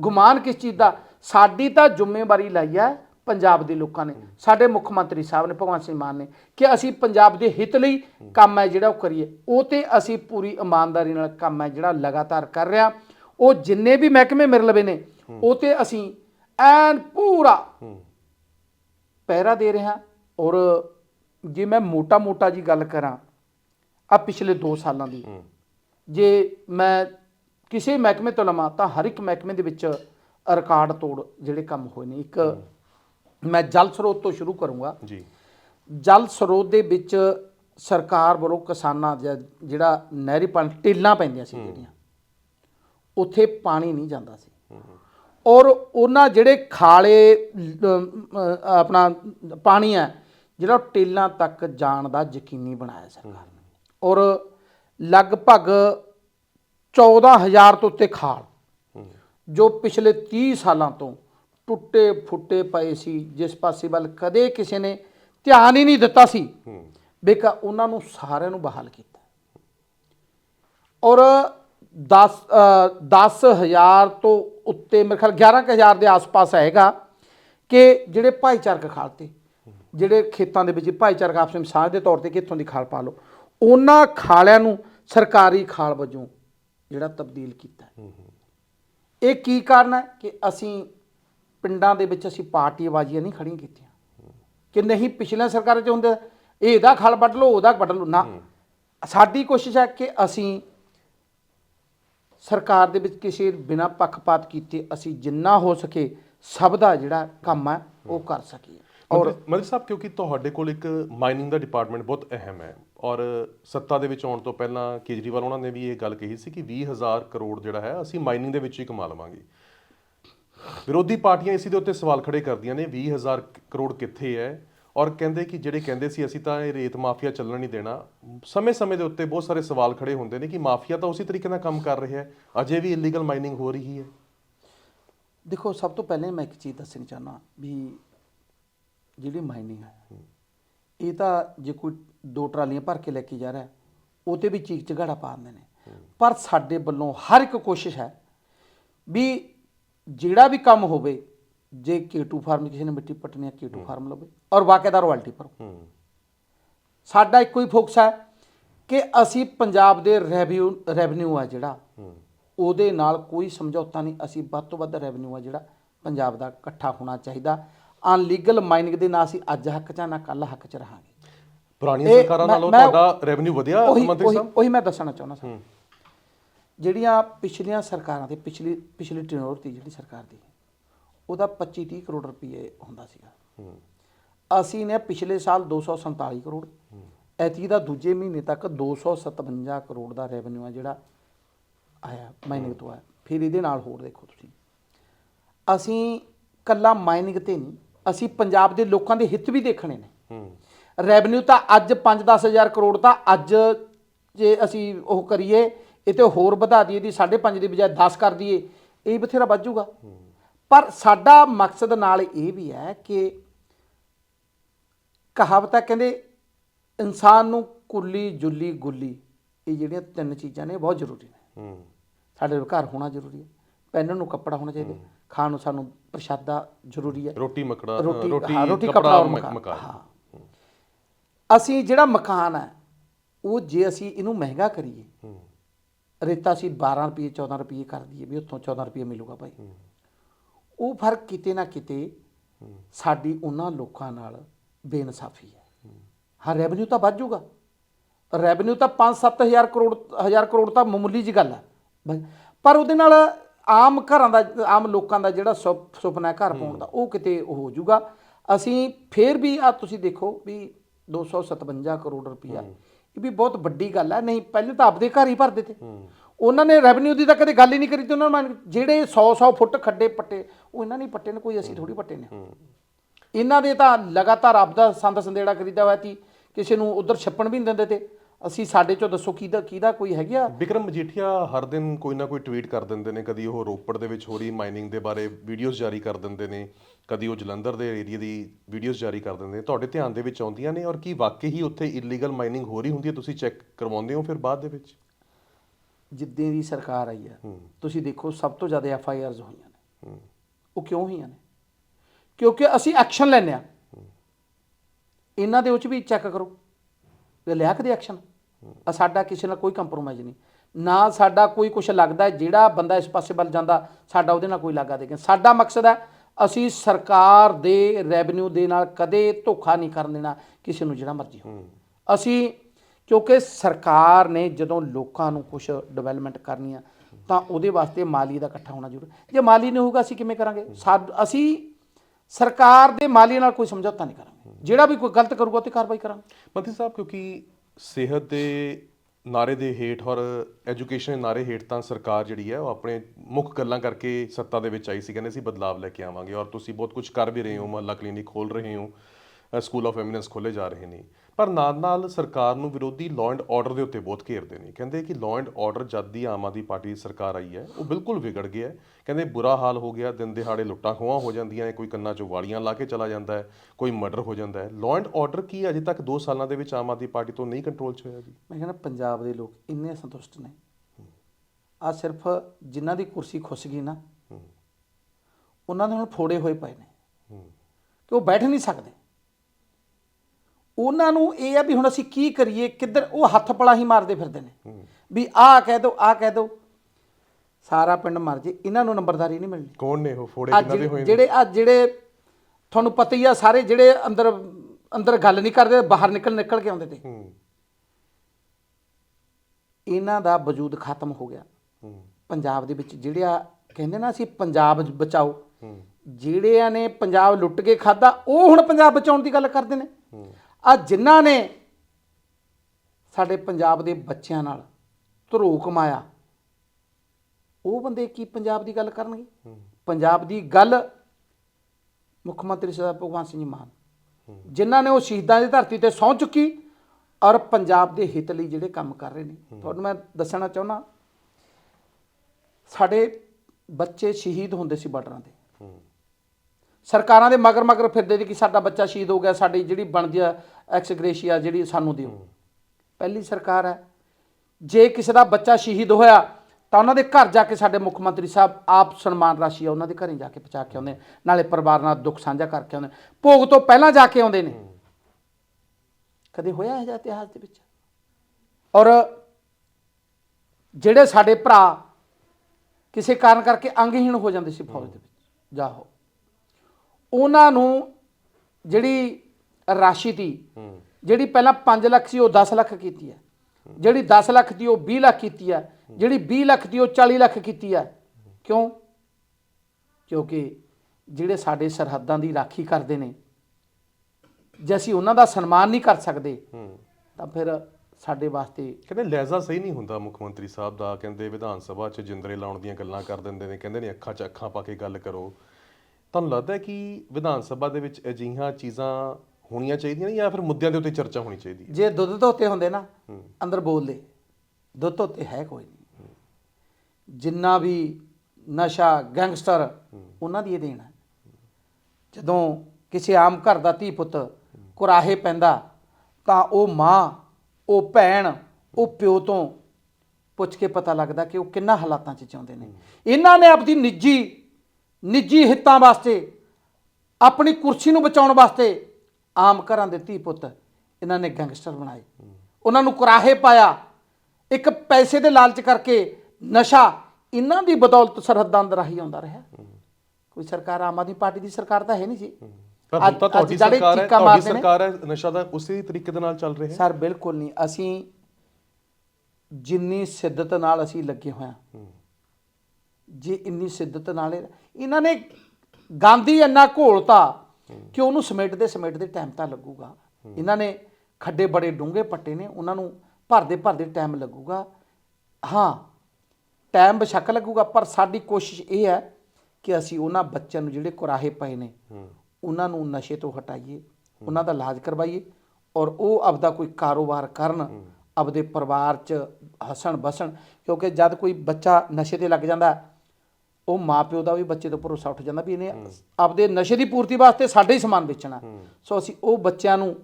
ਗੁਮਾਨ ਕਿਸ ਚੀਜ਼ ਦਾ? ਸਾਡੀ ਤਾਂ ਜ਼ਿੰਮੇਵਾਰੀ ਲਈ ਹੈ ਪੰਜਾਬ ਦੇ ਲੋਕਾਂ ਨੇ। ਸਾਡੇ ਮੁੱਖ ਮੰਤਰੀ ਸਾਹਿਬ ਨੇ, ਭਗਵੰਤ ਸਿੰਘ ਮਾਨ ਨੇ, ਕਿ ਅਸੀਂ ਪੰਜਾਬ ਦੇ ਹਿੱਤ ਲਈ ਕੰਮ ਹੈ ਜਿਹੜਾ ਉਹ ਕਰੀਏ। ਉਹ ਤੇ ਅਸੀਂ ਪੂਰੀ ਇਮਾਨਦਾਰੀ ਨਾਲ ਕੰਮ ਹੈ ਜਿਹੜਾ ਲਗਾਤਾਰ ਕਰ ਰਿਹਾ। ਉਹ ਜਿੰਨੇ ਵੀ ਮਹਿਕਮੇ ਮੇਰੇ ਲਵੇ ਨੇ, ਉਹ ਤੇ ਅਸੀਂ ਐਨ ਪੂਰਾ ਪਹਿਰਾ ਦੇ ਰਹੇ ਹਾਂ। ਔਰ ਜੇ ਮੈਂ ਮੋਟਾ-ਮੋਟਾ ਜੀ ਗੱਲ ਕਰਾਂ ਆ ਪਿਛਲੇ 2 ਸਾਲਾਂ ਦੀ। ਜੇ ਮੈਂ ਕਿਸੇ ਮਹਿਕਮੇ ਤੋਂ ਲਵਾਂ ਤਾਂ ਹਰ ਇੱਕ ਮਹਿਕਮੇ ਦੇ ਵਿੱਚ ਰਿਕਾਰਡ ਤੋੜ ਜਿਹੜੇ ਕੰਮ ਹੋਏ ਨੇ। ਇੱਕ ਮੈਂ ਜਲ ਸਰੋਤ ਤੋਂ ਸ਼ੁਰੂ ਕਰੂੰਗਾ। ਜੀ। ਜਲ ਸਰੋਤ ਦੇ ਵਿੱਚ ਸਰਕਾਰ ਵੱਲੋਂ ਕਿਸਾਨਾਂ ਜਿਹੜਾ ਨਹਿਰੀ ਪਾਣੀ ਟੇਲਾਂ ਪੈਂਦੀਆਂ ਸੀ ਜਿਹੜੀਆਂ। ਉੱਥੇ ਪਾਣੀ ਨਹੀਂ ਜਾਂਦਾ ਸੀ। ਔਰ ਉਹਨਾਂ ਜਿਹੜੇ ਖਾਲੇ ਆਪਣਾ ਪਾਣੀ ਹੈ ਜਿਹੜਾ ਟੇਲਾਂ ਤੱਕ ਜਾਣ ਦਾ ਯਕੀਨੀ ਬਣਾਇਆ ਸਰਕਾਰ ਨੇ। ਔਰ ਲਗਭਗ 14000 ਤੋਂ ਉੱਤੇ ਖਾਲ ਜੋ ਪਿਛਲੇ 30 ਸਾਲਾਂ ਤੋਂ ਟੁੱਟੇ ਫੁੱਟੇ ਪਏ ਸੀ ਜਿਸ ਪਾਸੇ ਵੱਲ ਕਦੇ ਕਿਸੇ ਨੇ ਧਿਆਨ ਹੀ ਨਹੀਂ ਦਿੱਤਾ ਸੀ। ਬੇਕਾ ਉਹਨਾਂ ਨੂੰ ਸਾਰਿਆਂ ਨੂੰ ਬਹਾਲ ਕੀਤਾ। ਔਰ 10 10000 ਤੋਂ ਉੱਤੇ ਮੇਰੇ ਖਿਆਲ 11000 ਦੇ ਆਸ-ਪਾਸ ਹੈਗਾ ਕਿ ਜਿਹੜੇ ਭਾਈਚਾਰਕ ਖਾਲ ਤੇ ਜਿਹੜੇ ਖੇਤਾਂ ਦੇ ਵਿੱਚ ਭਾਈਚਾਰਕ ਆਪਸ ਵਿੱਚ ਸਾਂਝ ਦੇ ਤੌਰ ਤੇ ਕਿੱਥੋਂ ਦੀ ਖਾਲ ਪਾ ਲਓ ਉਹਨਾਂ ਖਾਲਿਆਂ ਨੂੰ ਸਰਕਾਰੀ ਖਾਲ ਵਜੋਂ ਜਿਹੜਾ ਤਬਦੀਲ ਕੀਤਾ। ਇਹ ਕੀ ਕਾਰਨ ਹੈ ਕਿ ਅਸੀਂ ਪਿੰਡਾਂ ਦੇ ਵਿੱਚ ਅਸੀਂ ਪਾਰਟੀਬਾਜ਼ੀਆਂ ਨਹੀਂ ਖੜੀਆਂ ਕੀਤੀਆਂ? ਕਿ ਨਹੀਂ ਪਿਛਲੀਆਂ ਸਰਕਾਰਾਂ 'ਚ ਹੁੰਦੇ ਇਹ ਇਹਦਾ ਖਲ ਵੱਢ ਲਓ ਉਹਦਾ ਵੱਢ ਲਓ। ਨਾ ਸਾਡੀ ਕੋਸ਼ਿਸ਼ ਹੈ ਕਿ ਅਸੀਂ ਸਰਕਾਰ ਦੇ ਵਿੱਚ ਕਿਸੇ ਬਿਨਾਂ ਪੱਖਪਾਤ ਕੀਤੇ ਅਸੀਂ ਜਿੰਨਾ ਹੋ ਸਕੇ ਸਭ ਦਾ ਜਿਹੜਾ ਕੰਮ ਹੈ ਉਹ ਕਰ ਸਕੀਏ। ਔਰ ਮਲਿਕ ਸਾਹਿਬ ਕਿਉਂਕਿ ਤੁਹਾਡੇ ਕੋਲ ਇੱਕ ਮਾਈਨਿੰਗ ਦਾ ਡਿਪਾਰਟਮੈਂਟ ਬਹੁਤ ਅਹਿਮ ਹੈ। ਔਰ ਸੱਤਾ ਦੇ ਵਿੱਚ ਆਉਣ ਤੋਂ ਪਹਿਲਾਂ ਕੇਜਰੀਵਾਲ ਉਹਨਾਂ ਨੇ ਵੀ ਇਹ ਗੱਲ ਕਹੀ ਸੀ ਕਿ 20000 ਕਰੋੜ ਜਿਹੜਾ ਹੈ ਅਸੀਂ ਮਾਈਨਿੰਗ ਦੇ ਵਿੱਚ ਹੀ ਕਮਾ ਲਵਾਂਗੇ। ਵਿਰੋਧੀ ਪਾਰਟੀਆਂ ਇਸੇ ਦੇ ਉੱਤੇ ਸਵਾਲ ਖੜੇ ਕਰਦੀਆਂ ਨੇ 20000 ਕਰੋੜ ਕਿੱਥੇ ਹੈ? ਔਰ ਕਹਿੰਦੇ ਕਿ ਜਿਹੜੇ ਕਹਿੰਦੇ ਸੀ ਅਸੀਂ ਤਾਂ ਇਹ ਰੇਤ ਮਾਫੀਆ ਚੱਲਣ ਨਹੀਂ ਦੇਣਾ। ਸਮੇਂ-ਸਮੇਂ ਦੇ ਉੱਤੇ ਬਹੁਤ ਸਾਰੇ ਸਵਾਲ ਖੜੇ ਹੁੰਦੇ ਨੇ ਕਿ ਮਾਫੀਆ ਤਾਂ ਉਸੇ ਤਰੀਕੇ ਨਾਲ ਕੰਮ ਕਰ ਰਿਹਾ ਹੈ ਅਜੇ ਵੀ ਇਲੀਗਲ ਮਾਈਨਿੰਗ ਹੋ ਰਹੀ ਹੈ। ਦੇਖੋ ਸਭ ਤੋਂ ਪਹਿਲਾਂ ਮੈਂ ਇੱਕ ਚੀਜ਼ ਦੱਸਣੀ ਚਾਹਨਾ ਵੀ ਜਿਹੜੀ ਮਾਈਨਿੰਗ ਹੈ। ਇਹ ਤਾਂ ਜੇ ਕੋਈ ਦੋ ਟਰਾਲੀਆਂ ਭਰ ਕੇ ਲੈ ਕੇ ਜਾ ਰਿਹਾ ਹੈ, ਉਹ ਤੇ ਵੀ ਚੀਕ ਚਿਹਾੜਾ ਪਾ ਦਿੰਦੇ ਨੇ। ਪਰ ਸਾਡੇ ਵੱਲੋਂ ਹਰ ਇੱਕ ਕੋਸ਼ਿਸ਼ ਹੈ ਵੀ ਜਿਹੜਾ ਵੀ ਕੰਮ ਹੋਵੇ ਜੇ K2 ਫਾਰਮ ਕਿਸੇ ਨੇ ਮਿੱਟੀ ਪੱਟਣੀ ਹੈ K2 ਫਾਰਮ ਲਵੇ ਔਰ ਵਾਕਿਆਦਾ ਰਾਇਲਟੀ ਭਰੋ। ਸਾਡਾ ਇੱਕੋ ਹੀ ਫੋਕਸ ਹੈ ਕਿ ਅਸੀਂ ਪੰਜਾਬ ਦੇ ਰੈਵਿਊ ਰੈਵਨਿਊ ਆ ਜਿਹੜਾ ਉਹਦੇ ਨਾਲ ਕੋਈ ਸਮਝੌਤਾ ਨਹੀਂ। ਅਸੀਂ ਵੱਧ ਤੋਂ ਵੱਧ ਰੈਵਨਿਊ ਆ ਜਿਹੜਾ ਪੰਜਾਬ ਦਾ ਇਕੱਠਾ ਹੋਣਾ ਚਾਹੀਦਾ। ਅਨਲੀਗਲ ਮਾਈਨਿੰਗ ਦੇ ਨਾਲ ਅਸੀਂ ਅੱਜ ਹੱਕ 'ਚ ਆ, ਨਾ ਕੱਲ ਹੱਕ 'ਚ ਰਹਾਂਗੇ। ਪੁਰਾਣੀਆਂ ਇਹ ਸਰਕਾਰਾਂ ਮੈਂ- ਨਾਲੋਂ ਮੈਂ- ਤੁਹਾਡਾ ਰੈਵਨਿਊ ਵਧਿਆ ਉਹੀ ਮੰਤਰੀ ਉਹੀ ਸਾਹਿਬ? ਉਹੀ ਮੈਂ ਦੱਸਣਾ ਚਾਹੁੰਦਾ ਸਰ ਜਿਹੜੀਆਂ ਪਿਛਲੀਆਂ ਸਰਕਾਰਾਂ ਦੇ ਪਿਛਲੀ ਪਿਛਲੀ ਟੈਨੋਰ ਦੀ ਜਿਹੜੀ ਸਰਕਾਰ ਦੀ ਉਹਦਾ 25 30 ਕਰੋੜ ਰੁਪਏ ਹੁੰਦਾ ਸੀਗਾ। ਅਸੀਂ ਨੇ ਪਿਛਲੇ ਸਾਲ 247 ਕਰੋੜ ਐਤਕੀ ਦਾ ਦੂਜੇ ਮਹੀਨੇ ਤੱਕ 257 ਕਰੋੜ ਦਾ ਰੈਵਨਿਊ ਆ ਜਿਹੜਾ ਆਇਆ ਮਾਈਨਿੰਗ ਤੋਂ ਆਇਆ। ਫਿਰ ਇਹਦੇ ਨਾਲ ਹੋਰ ਦੇਖੋ ਤੁਸੀਂ। ਅਸੀਂ ਕੱਲਾ ਮਾਈਨਿੰਗ ਤੇ ਨਹੀਂ ਅਸੀਂ ਪੰਜਾਬ ਦੇ ਲੋਕਾਂ ਦੇ ਹਿੱਤ ਵੀ ਦੇਖਣੇ ਨੇ। ਹੂੰ। ਰੈਵਨਿਊ ਤਾਂ ਅੱਜ 5-10000 ਕਰੋੜ ਤਾਂ ਅੱਜ ਜੇ ਅਸੀਂ ਉਹ ਕਰੀਏ ਇਹ ਤੇ ਹੋਰ ਵਧਾ ਦਈਏ ਦੀ 5.5 ਦੀ ਬਜਾਏ 10 ਕਰ ਦਈਏ ਇਹ ਬਥੇਰਾ ਵੱਜੂਗਾ ਪਰ ਸਾਡਾ ਮਕਸਦ ਨਾਲ ਇਹ ਵੀ ਹੈ ਕਿ ਕਹਾਵਤ ਹੈ ਕਹਿੰਦੇ ਇਨਸਾਨ ਨੂੰ ਕੁੱਲੀ ਜੁੱਲੀ ਗੁੱਲੀ ਇਹ ਜਿਹੜੀਆਂ ਤਿੰਨ ਚੀਜ਼ਾਂ ਨੇ ਬਹੁਤ ਜ਼ਰੂਰੀ ਨੇ। ਸਾਡੇ ਘਰ ਹੋਣਾ ਜ਼ਰੂਰੀ ਹੈ। ਪਹਿਨਣ ਨੂੰ ਕੱਪੜਾ ਹੋਣਾ ਚਾਹੀਦਾ। ਖਾਣ ਨੂੰ ਸਾਨੂੰ ਪ੍ਰਸ਼ਾਦਾ ਜ਼ਰੂਰੀ ਹੈ। ਰੋਟੀ ਮਕੜਾ ਰੋਟੀ ਰੋਟੀ ਹਾਂ ਰੋਟੀ ਕੱਪੜਾ ਔਰ ਮਕ- ਮਕਾਨ ਮਕਾਨ ਹਾਂ। ਅਸੀਂ ਜਿਹੜਾ ਮਕਾਨ ਹੈ ਉਹ ਜੇ ਅਸੀਂ ਇਹਨੂੰ ਮਹਿੰਗਾ ਕਰੀਏ ਹੂੰ। ਰੇਤਾ ਅਸੀਂ 12 ਰੁਪਏ 14 ਰੁਪਏ ਕਰ ਦਈਏ ਵੀ ਉੱਥੋਂ 14 ਰੁਪਏ ਮਿਲੂਗਾ ਭਾਈ। ਉਹ ਫ਼ਰਕ ਕਿਤੇ ਨਾ ਕਿਤੇ ਸਾਡੀ ਉਹਨਾਂ ਲੋਕਾਂ ਨਾਲ ਬੇਇਨਸਾਫੀ ਹੈ। ਹਾਂ। ਰੈਵਨਿਊ ਤਾਂ ਵੱਧ ਜਾਊਗਾ। ਰੈਵਨਿਊ ਤਾਂ 5-7000 ਕਰੋੜ ਹਜ਼ਾਰ ਕਰੋੜ ਤਾਂ ਮਾਮੂਲੀ ਜੀ ਗੱਲ ਹੈ। ਬਈ, ਪਰ ਉਹਦੇ ਨਾਲ ਆਮ ਘਰਾਂ ਦਾ ਆਮ ਲੋਕਾਂ ਦਾ ਜਿਹੜਾ ਸੁਪ- ਸੁਪਨਾ ਹੈ ਘਰ ਪਾਉਣ ਦਾ ਉਹ ਕਿਤੇ ਉਹ ਹੋ ਜਾਊਗਾ। ਅਸੀਂ ਫੇਰ ਵੀ ਆ ਤੁਸੀਂ ਦੇਖੋ ਵੀ 257 ਕਰੋੜ ਰੁਪਇਆ ਇਹ ਵੀ ਬਹੁਤ ਵੱਡੀ ਗੱਲ ਹੈ। ਨਹੀਂ ਪਹਿਲੇ ਤਾਂ ਆਪਦੇ ਘਰ ਹੀ ਭਰਦੇ ਤੇ ਉਹਨਾਂ ਨੇ ਰੈਵਨਿਊ ਦੀ ਤਾਂ ਕਦੇ ਗੱਲ ਹੀ ਨਹੀਂ ਕਰੀ ਤੇ ਉਹਨਾਂ ਨੂੰ ਜਿਹੜੇ 100-100 ਫੁੱਟ ਖੱਡੇ ਪੱਟੇ ਉਹ ਇਹਨਾਂ ਨੇ ਪੱਟੇ ਨੇ ਕੋਈ ਅਸੀਂ ਥੋੜੀ ਪੱਟੇ ਨੇ। ਇਹਨਾਂ ਦੇ ਤਾਂ ਲਗਾਤਾਰ ਆਪਦਾ ਸੰਦ ਸੰਦੇੜਾ ਕਰੀਦਾ ਹੋਇਆ ਸੀ। ਕਿਸੇ ਨੂੰ ਉਧਰ ਛੱਪਣ ਵੀ ਨਹੀਂ ਦਿੰਦੇ ਤੇ। ਅਸੀਂ ਸਾਡੇ ਚੋਂ ਦੱਸੋ ਕਿਹਦਾ ਕਿਹਦਾ ਕੋਈ ਹੈਗਾ ਵਿਕਰਮ ਮਜੀਠੀਆ ਹਰ ਦਿਨ ਕੋਈ ਨਾ ਕੋਈ ਟਵੀਟ ਕਰ ਦਿੰਦੇ ਨੇ ਕਦੀ ਉਹ ਰੋਪੜ ਦੇ ਵਿੱਚ ਹੋ ਰਹੀ ਮਾਈਨਿੰਗ ਦੇ ਬਾਰੇ ਵੀਡੀਓਜ਼ ਜਾਰੀ ਕਰ ਦਿੰਦੇ ਨੇ ਕਦੀ ਉਹ ਜਲੰਧਰ ਦੇ ਏਰੀਆ ਦੀ ਵੀਡੀਓਜ਼ ਜਾਰੀ ਕਰ ਦਿੰਦੇ ਨੇ। ਤੁਹਾਡੇ ਧਿਆਨ ਦੇ ਵਿੱਚ ਆਉਂਦੀਆਂ ਨੇ ਔਰ ਕੀ ਵਾਕਈ ਹੀ ਉੱਥੇ ਇਲੀਗਲ ਮਾਈਨਿੰਗ ਹੋ ਰਹੀ ਹੁੰਦੀ ਹੈ ਤੁਸੀਂ ਚੈੱਕ ਕਰਵਾਉਂਦੇ ਹੋ ਫਿਰ ਬਾਅਦ ਦੇ ਵਿੱਚ? ਜਿੱਦਾਂ ਦੀ ਸਰਕਾਰ ਆਈ ਹੈ ਤੁਸੀਂ ਦੇਖੋ ਸਭ ਤੋਂ ਜ਼ਿਆਦਾ ਐਫ ਆਈ ਆਰਜ਼ ਹੋਈਆਂ ਨੇ। ਉਹ ਕਿਉਂ ਹੋਈਆਂ ਨੇ? ਕਿਉਂਕਿ ਅਸੀਂ ਐਕਸ਼ਨ ਲੈਨੇ ਆ ਇਹਨਾਂ ਦੇ ਉੱਚ ਵੀ ਚੈੱਕ ਕਰੋ। ਲਿਆ ਕਦੇ ਐਕਸ਼ਨ ਆ ਸਾਡਾ ਕਿਸੇ ਨਾਲ ਕੋਈ ਕੰਪਰੋਮਾਈਜ਼ ਨਹੀਂ। ਨਾ ਸਾਡਾ ਕੋਈ ਕੁਝ ਲੱਗਦਾ ਜਿਹੜਾ ਬੰਦਾ ਇਸ ਪਾਸੇ ਵੱਲ ਜਾਂਦਾ ਸਾਡਾ ਉਹਦੇ ਨਾਲ ਕੋਈ ਲਾਗਾ ਦੇ ਸਾਡਾ ਮਕਸਦ ਹੈ ਅਸੀਂ ਸਰਕਾਰ ਦੇ ਰੈਵਨਿਊ ਦੇ ਨਾਲ ਕਦੇ ਧੋਖਾ ਨਹੀਂ ਕਰਨ ਦੇਣਾ ਕਿਸੇ ਨੂੰ ਜਿਹੜਾ ਮਰਜ਼ੀ ਹੋ। ਅਸੀਂ ਕਿਉਂਕਿ ਸਰਕਾਰ ਨੇ ਜਦੋਂ ਲੋਕਾਂ ਨੂੰ ਕੁਝ ਡਿਵੈਲਪਮੈਂਟ ਕਰਨੀ ਆ ਤਾਂ ਉਹਦੇ ਵਾਸਤੇ ਮਾਲੀ ਦਾ ਇਕੱਠਾ ਹੋਣਾ ਜ਼ਰੂਰੀ ਜੇ ਮਾਲੀ ਨਹੀਂ ਹੋਊਗਾ ਅਸੀਂ ਕਿਵੇਂ ਕਰਾਂਗੇ? ਅਸੀਂ ਸਰਕਾਰ ਦੇ ਮਾਲੀ ਨਾਲ ਕੋਈ ਸਮਝੌਤਾ ਨਹੀਂ ਕਰਾਂਗੇ। ਜਿਹੜਾ ਵੀ ਕੋਈ ਗਲਤ ਕਰੂਗਾ ਤੇ ਕਾਰਵਾਈ ਕਰਾਂਗੇ। ਮੰਤਰੀ ਸਾਹਿਬ ਕਿਉਂਕਿ ਸਿਹਤ ਦੇ ਨਾਰੇ ਦੇ ਹੇਠ ਔਰ ਐਜੂਕੇਸ਼ਨ ਦੇ ਨਾਰੇ ਹੇਠ ਤਾਂ ਸਰਕਾਰ ਜਿਹੜੀ ਹੈ ਉਹ ਆਪਣੇ ਮੁੱਖ ਗੱਲਾਂ ਕਰਕੇ ਸੱਤਾ ਦੇ ਵਿੱਚ ਆਈ ਸੀ, ਕਹਿੰਦੇ ਸੀ ਬਦਲਾਵ ਲੈ ਕੇ ਆਵਾਂਗੇ ਔਰ ਤੁਸੀਂ ਬਹੁਤ ਕੁਝ ਕਰ ਵੀ ਰਹੇ ਹੋ, ਮਹੱਲਾ ਕਲੀਨਿਕ ਖੋਲ ਰਹੇ ਹੋ ਸਕੂਲ ਆਫ ਐਮੀਨੈਂਸ ਖੋਲੇ ਜਾ ਰਹੇ ਨੇ। ਪਰ ਨਾਲ ਨਾਲ ਸਰਕਾਰ ਨੂੰ ਵਿਰੋਧੀ ਲਾਅ ਐਂਡ ਆਰਡਰ ਦੇ ਉੱਤੇ ਬਹੁਤ ਘੇਰਦੇ ਨੇ। ਕਹਿੰਦੇ ਕਿ ਲਾਅ ਐਂਡ ਆਰਡਰ ਜਦ ਦੀ ਆਮ ਆਦਮੀ ਪਾਰਟੀ ਦੀ ਸਰਕਾਰ ਆਈ ਹੈ ਉਹ ਬਿਲਕੁਲ ਵਿਗੜ ਗਿਆ ਕਹਿੰਦੇ ਬੁਰਾ ਹਾਲ ਹੋ ਗਿਆ ਦਿਨ ਦਿਹਾੜੇ ਲੁੱਟਾਂ ਖੋਹਾਂ ਹੋ ਜਾਂਦੀਆਂ ਨੇ ਕੋਈ ਕੰਨਾਂ 'ਚੋਂ ਵਾਲੀਆਂ ਲਾ ਕੇ ਚਲਾ ਜਾਂਦਾ ਹੈ ਕੋਈ ਮਰਡਰ ਹੋ ਜਾਂਦਾ ਹੈ। ਲਾਅ ਐਂਡ ਆਰਡਰ ਕੀ ਅਜੇ ਤੱਕ 2 ਸਾਲਾਂ ਦੇ ਵਿੱਚ ਆਮ ਆਦਮੀ ਪਾਰਟੀ ਤੋਂ ਨਹੀਂ ਕੰਟਰੋਲ 'ਚ ਹੋਇਆ ਜੀ। ਮੈਂ ਕਹਿੰਦਾ ਪੰਜਾਬ ਦੇ ਲੋਕ ਇੰਨੇ ਸੰਤੁਸ਼ਟ ਨੇ। ਆ ਸਿਰਫ ਜਿਨ੍ਹਾਂ ਦੀ ਕੁਰਸੀ ਖੁੱਸ ਗਈ ਨਾ ਉਹਨਾਂ ਦੇ ਹੁਣ ਫੋੜੇ ਹੋਏ ਪਏ ਨੇ ਕਿ ਉਹ ਬੈਠ ਨਹੀਂ ਸਕਦੇ। ਉਹਨਾਂ ਨੂੰ ਇਹ ਆ ਵੀ ਹੁਣ ਅਸੀਂ ਕੀ ਕਰੀਏ ਕਿੱਧਰ ਉਹ ਹੱਥ ਪਲਾ ਹੀ ਮਾਰਦੇ ਫਿਰਦੇ ਨੇ। ਵੀ ਆਹ ਕਹਿ ਦੋ ਆਹ ਕਹਿ ਦੋ। ਸਾਰਾ ਪਿੰਡ ਮਰ ਜੇ ਇਹਨਾਂ ਨੂੰ ਨੰਬਰਦਾਰੀ ਨਹੀਂ ਮਿਲਣੀ। ਕੌਣ ਨੇ ਉਹ? ਫੋੜੇ ਆ ਕਿਹਨਾਂ ਦੇ ਹੋਏ ਨੇ? ਜਿਹੜੇ ਆ ਜਿਹੜੇ ਤੁਹਾਨੂੰ ਪਤਾ ਹੀ ਆ ਸਾਰੇ ਜਿਹੜੇ ਅੰਦਰ ਅੰਦਰ ਗੱਲ ਨਹੀਂ ਕਰਦੇ ਬਾਹਰ ਨਿਕਲ ਨਿਕਲ ਕੇ ਆਉਂਦੇ ਤੇ। ਇਹਨਾਂ ਦਾ ਵਜੂਦ ਖਤਮ ਹੋ ਗਿਆ। ਪੰਜਾਬ ਦੇ ਵਿੱਚ ਜਿਹੜਿਆ ਕਹਿੰਦੇ ਨਾ ਅਸੀਂ ਪੰਜਾਬ ਬਚਾਓ। ਜਿਹੜਿਆਂ ਨੇ ਪੰਜਾਬ ਲੁੱਟ ਕੇ ਖਾਦਾ ਉਹ ਹੁਣ ਪੰਜਾਬ ਬਚਾਉਣ ਦੀ ਗੱਲ ਕਰਦੇ ਨੇ। ਆ ਜਿਨ੍ਹਾਂ ਨੇ ਸਾਡੇ ਪੰਜਾਬ ਦੇ ਬੱਚਿਆਂ ਨਾਲ ਧਰੋ ਕਮਾਇਆ ਉਹ ਬੰਦੇ ਕੀ ਪੰਜਾਬ ਦੀ ਗੱਲ ਕਰਨਗੇ? ਪੰਜਾਬ ਦੀ ਗੱਲ ਮੁੱਖ ਮੰਤਰੀ ਸਰਦਾਰ ਭਗਵੰਤ ਸਿੰਘ ਜੀ ਮਾਨ ਜਿਨ੍ਹਾਂ ਨੇ ਉਹ ਸ਼ਹੀਦਾਂ ਦੀ ਧਰਤੀ ਤੇ ਸਹੁੰ ਚੁੱਕੀ ਔਰ ਪੰਜਾਬ ਦੇ ਹਿੱਤ ਲਈ ਜਿਹੜੇ ਕੰਮ ਕਰ ਰਹੇ ਨੇ। ਤੁਹਾਨੂੰ ਮੈਂ ਦੱਸਣਾ ਚਾਹੁੰਦਾ ਸਾਡੇ ਬੱਚੇ ਸ਼ਹੀਦ ਹੁੰਦੇ ਸੀ ਬਾਰਡਰਾਂ ਤੇ। ਸਰਕਾਰਾਂ ਦੇ ਮਗਰ ਮਗਰ ਫਿਰਦੇ ਸੀ ਕਿ ਸਾਡਾ ਬੱਚਾ ਸ਼ਹੀਦ ਹੋ ਗਿਆ ਸਾਡੀ ਜਿਹੜੀ ਬਣਦੀ ਆ ਐਕਸਗ੍ਰੇਸ਼ੀਆ ਜਿਹੜੀ ਸਾਨੂੰ ਦਿਓ। ਪਹਿਲੀ ਸਰਕਾਰ ਹੈ। ਜੇ ਕਿਸੇ ਦਾ ਬੱਚਾ ਸ਼ਹੀਦ ਹੋਇਆ, ਤਾਂ ਉਹਨਾਂ ਦੇ ਘਰ ਜਾ ਕੇ ਸਾਡੇ ਮੁੱਖ ਮੰਤਰੀ ਸਾਹਿਬ ਆਪ ਸਨਮਾਨ ਰਾਸ਼ੀ ਆ, ਉਹਨਾਂ ਦੇ ਘਰੇ ਜਾ ਕੇ ਪਹੁੰਚਾ ਕੇ ਆਉਂਦੇ ਨਾਲੇ ਪਰਿਵਾਰ ਨਾਲ ਦੁੱਖ ਸਾਂਝਾ ਕਰਕੇ ਆਉਂਦੇ ਭੋਗ ਤੋਂ ਪਹਿਲਾਂ ਜਾ ਕੇ ਆਉਂਦੇ ਨੇ। ਕਦੇ ਹੋਇਆ ਇਹ ਜਿਹਾ ਇਤਿਹਾਸ ਦੇ ਵਿੱਚ? ਔਰ ਜਿਹੜੇ ਸਾਡੇ ਭਰਾ ਕਿਸੇ ਕਾਰਨ ਕਰਕੇ ਅੰਗਹੀਣ ਹੋ ਜਾਂਦੇ ਸੀ ਫੌਜ ਦੇ ਵਿੱਚ ਜਾਹੋ ਉਹਨਾਂ ਨੂੰ ਜਿਹੜੀ ਰਾਸ਼ੀ ਹੂੰ। ਜਿਹੜੀ ਪਹਿਲਾਂ 5 ਲੱਖ ਸੀ ਉਹ 10 ਲੱਖ ਕੀਤੀ ਹੈ। ਜਿਹੜੀ 10 ਲੱਖ ਦੀ ਉਹ 20 ਲੱਖ ਕੀਤੀ ਹੈ। ਜਿਹੜੀ 20 ਲੱਖ ਦੀ ਉਹ 40 ਲੱਖ ਕੀਤੀ ਹੈ। ਕਿਉਂ? ਕਿਉਂਕਿ ਜਿਹੜੇ ਸਾਡੇ ਸਰਹੱਦਾਂ ਦੀ ਰਾਖੀ ਕਰਦੇ ਨੇ ਜੇ ਅਸੀਂ ਉਹਨਾਂ ਦਾ ਸਨਮਾਨ ਨਹੀਂ ਕਰ ਸਕਦੇ ਤਾਂ ਫਿਰ ਸਾਡੇ ਵਾਸਤੇ ਕਹਿੰਦੇ ਲਹਿਜ਼ਾ ਸਹੀ ਨਹੀਂ ਹੁੰਦਾ ਮੁੱਖ ਮੰਤਰੀ ਸਾਹਿਬ ਦਾ। ਕਹਿੰਦੇ ਵਿਧਾਨ ਸਭਾ 'ਚ ਜਿੰਦਰੇ ਲਾਉਣ ਦੀਆਂ ਗੱਲਾਂ ਕਰ ਦਿੰਦੇ ਨੇ। ਕਹਿੰਦੇ ਨੇ ਅੱਖਾਂ 'ਚ ਅੱਖਾਂ ਪਾ ਕੇ ਗੱਲ ਕਰੋ। ਤੁਹਾਨੂੰ ਲੱਗਦਾ ਕਿ ਵਿਧਾਨ ਸਭਾ ਦੇ ਵਿੱਚ ਅਜਿਹੀਆਂ ਚੀਜ਼ਾਂ ਹੋਣੀਆਂ ਚਾਹੀਦੀਆਂ ਨੇ ਜਾਂ ਫਿਰ ਮੁੱਦਿਆਂ ਦੇ ਉੱਤੇ ਚਰਚਾ ਹੋਣੀ ਚਾਹੀਦੀ ਹੈ? ਜੇ ਦੁੱਧ ਧੋਤੇ ਹੁੰਦੇ ਨਾ ਅੰਦਰ ਬੋਲਦੇ ਦੁੱਧ ਧੋਤੇ ਹੈ ਕੋਈ ਨਹੀਂ। ਜਿੰਨਾ ਵੀ ਨਸ਼ਾ ਗੈਂਗਸਟਰ ਉਹਨਾਂ ਦੀ ਇਹ ਦੇਣ ਹੈ। ਜਦੋਂ ਕਿਸੇ ਆਮ ਘਰ ਦਾ ਧੀ ਪੁੱਤ ਕੁਰਾਹੇ ਪੈਂਦਾ ਤਾਂ ਉਹ ਮਾਂ ਉਹ ਭੈਣ ਉਹ ਪਿਓ ਤੋਂ ਪੁੱਛ ਕੇ ਪਤਾ ਲੱਗਦਾ ਕਿ ਉਹ ਕਿੰਨਾ ਹਾਲਾਤਾਂ 'ਚ ਚਾਹੁੰਦੇ ਨੇ। ਇਹਨਾਂ ਨੇ ਆਪਣੀ ਨਿੱਜੀ ਨਿੱਜੀ ਹਿੱਤਾਂ ਵਾਸਤੇ ਆਪਣੀ ਕੁਰਸੀ ਨੂੰ ਬਚਾਉਣ ਵਾਸਤੇ ਆਮ ਘਰਾਂ ਦੇ ਧੀ ਪੁੱਤ ਇਹਨਾਂ ਨੇ ਗੈਂਗਸਟਰ ਬਣਾਏ। ਉਹਨਾਂ ਨੂੰ ਕੁਰਾਹੇ ਪਾਇਆ। ਇੱਕ ਪੈਸੇ ਦੇ ਲਾਲਚ ਕਰਕੇ ਨਸ਼ਾ ਇਹਨਾਂ ਦੀ ਬਦੌਲਤ ਸਰਹੱਦਾਂ ਅੰਦਰ ਆਹੀ ਆਉਂਦਾ ਰਿਹਾ। ਕੋਈ ਸਰਕਾਰ ਆਮ ਆਦਮੀ ਪਾਰਟੀ ਦੀ ਸਰਕਾਰ ਤਾਂ ਹੈ ਨਹੀਂ ਜੀ ਪਰ ਹੁਣ ਅੱਜ- ਤਾਂ ਤੁਹਾਡੀ ਸਰਕਾਰ ਹੈ ਤੁਹਾਡੀ ਸਰਕਾਰ ਹੈ ਨਸ਼ਾ ਦਾ ਉਸੇ ਤਰੀਕੇ ਦੇ ਨਾਲ ਚੱਲ ਰਿਹਾ ਹੈ। ਸਰ ਬਿਲਕੁਲ ਨਹੀਂ। ਅਸੀਂ ਜਿੰਨੀ ਸਿੱਧਤ ਨਾਲ ਅਸੀਂ ਲੱਗੇ ਹੋਇਆ ਜੇ ਇੰਨੀ ਸਿੱਧਤ ਨਾਲ ਇਹ- ਇਹਨਾਂ ਨੇ ਗਾਂਧੀ ਇੰਨਾ ਘੋਲਤਾ ਕਿ ਉਹਨੂੰ ਸਮੇਟਦੇ ਸਮੇਟਦੇ ਟਾਈਮ ਤਾਂ ਲੱਗੂਗਾ। ਇਹਨਾਂ ਨੇ ਖੱਡੇ ਬੜੇ ਡੂੰਘੇ ਪੱਟੇ ਨੇ, ਉਹਨਾਂ ਨੂੰ ਭਰਦੇ ਭਰਦੇ ਟਾਈਮ ਲੱਗੂਗਾ। ਹਾਂ ਟਾਈਮ ਬਸ਼ੱਕ ਲੱਗੂਗਾ, ਪਰ ਸਾਡੀ ਕੋਸ਼ਿਸ਼ ਇਹ ਹੈ ਕਿ ਅਸੀਂ ਉਹਨਾਂ ਬੱਚਿਆਂ ਨੂੰ ਜਿਹੜੇ ਕੁਰਾਹੇ ਪਏ ਨੇ, ਉਹਨਾਂ ਨੂੰ ਨਸ਼ੇ ਤੋਂ ਹਟਾਈਏ, ਉਹਨਾਂ ਦਾ ਇਲਾਜ ਕਰਵਾਈਏ ਔਰ ਉਹ ਆਪਦਾ ਕੋਈ ਕਾਰੋਬਾਰ ਕਰਨ, ਆਪਦੇ ਪਰਿਵਾਰ 'ਚ ਹੱਸਣ ਬਸਣ ਕਿਉਂਕਿ ਜਦ ਕੋਈ ਬੱਚਾ ਨਸ਼ੇ ਤੇ ਲੱਗ ਜਾਂਦਾ ਉਹ ਮਾਪਿਓ ਦਾ ਵੀ ਬੱਚੇ ਤੋਂ ਭਰੋਸਾ ਉੱਠ ਜਾਂਦਾ ਵੀ ਇਹਨੇ ਆਪਦੇ ਨਸ਼ੇ ਦੀ ਪੂਰਤੀ ਵਾਸਤੇ ਸਾਡੇ ਹੀ ਸਮਾਨ ਵੇਚਣਾ। ਸੋ ਅਸੀਂ ਉਹ ਬੱਚਿਆਂ ਨੂੰ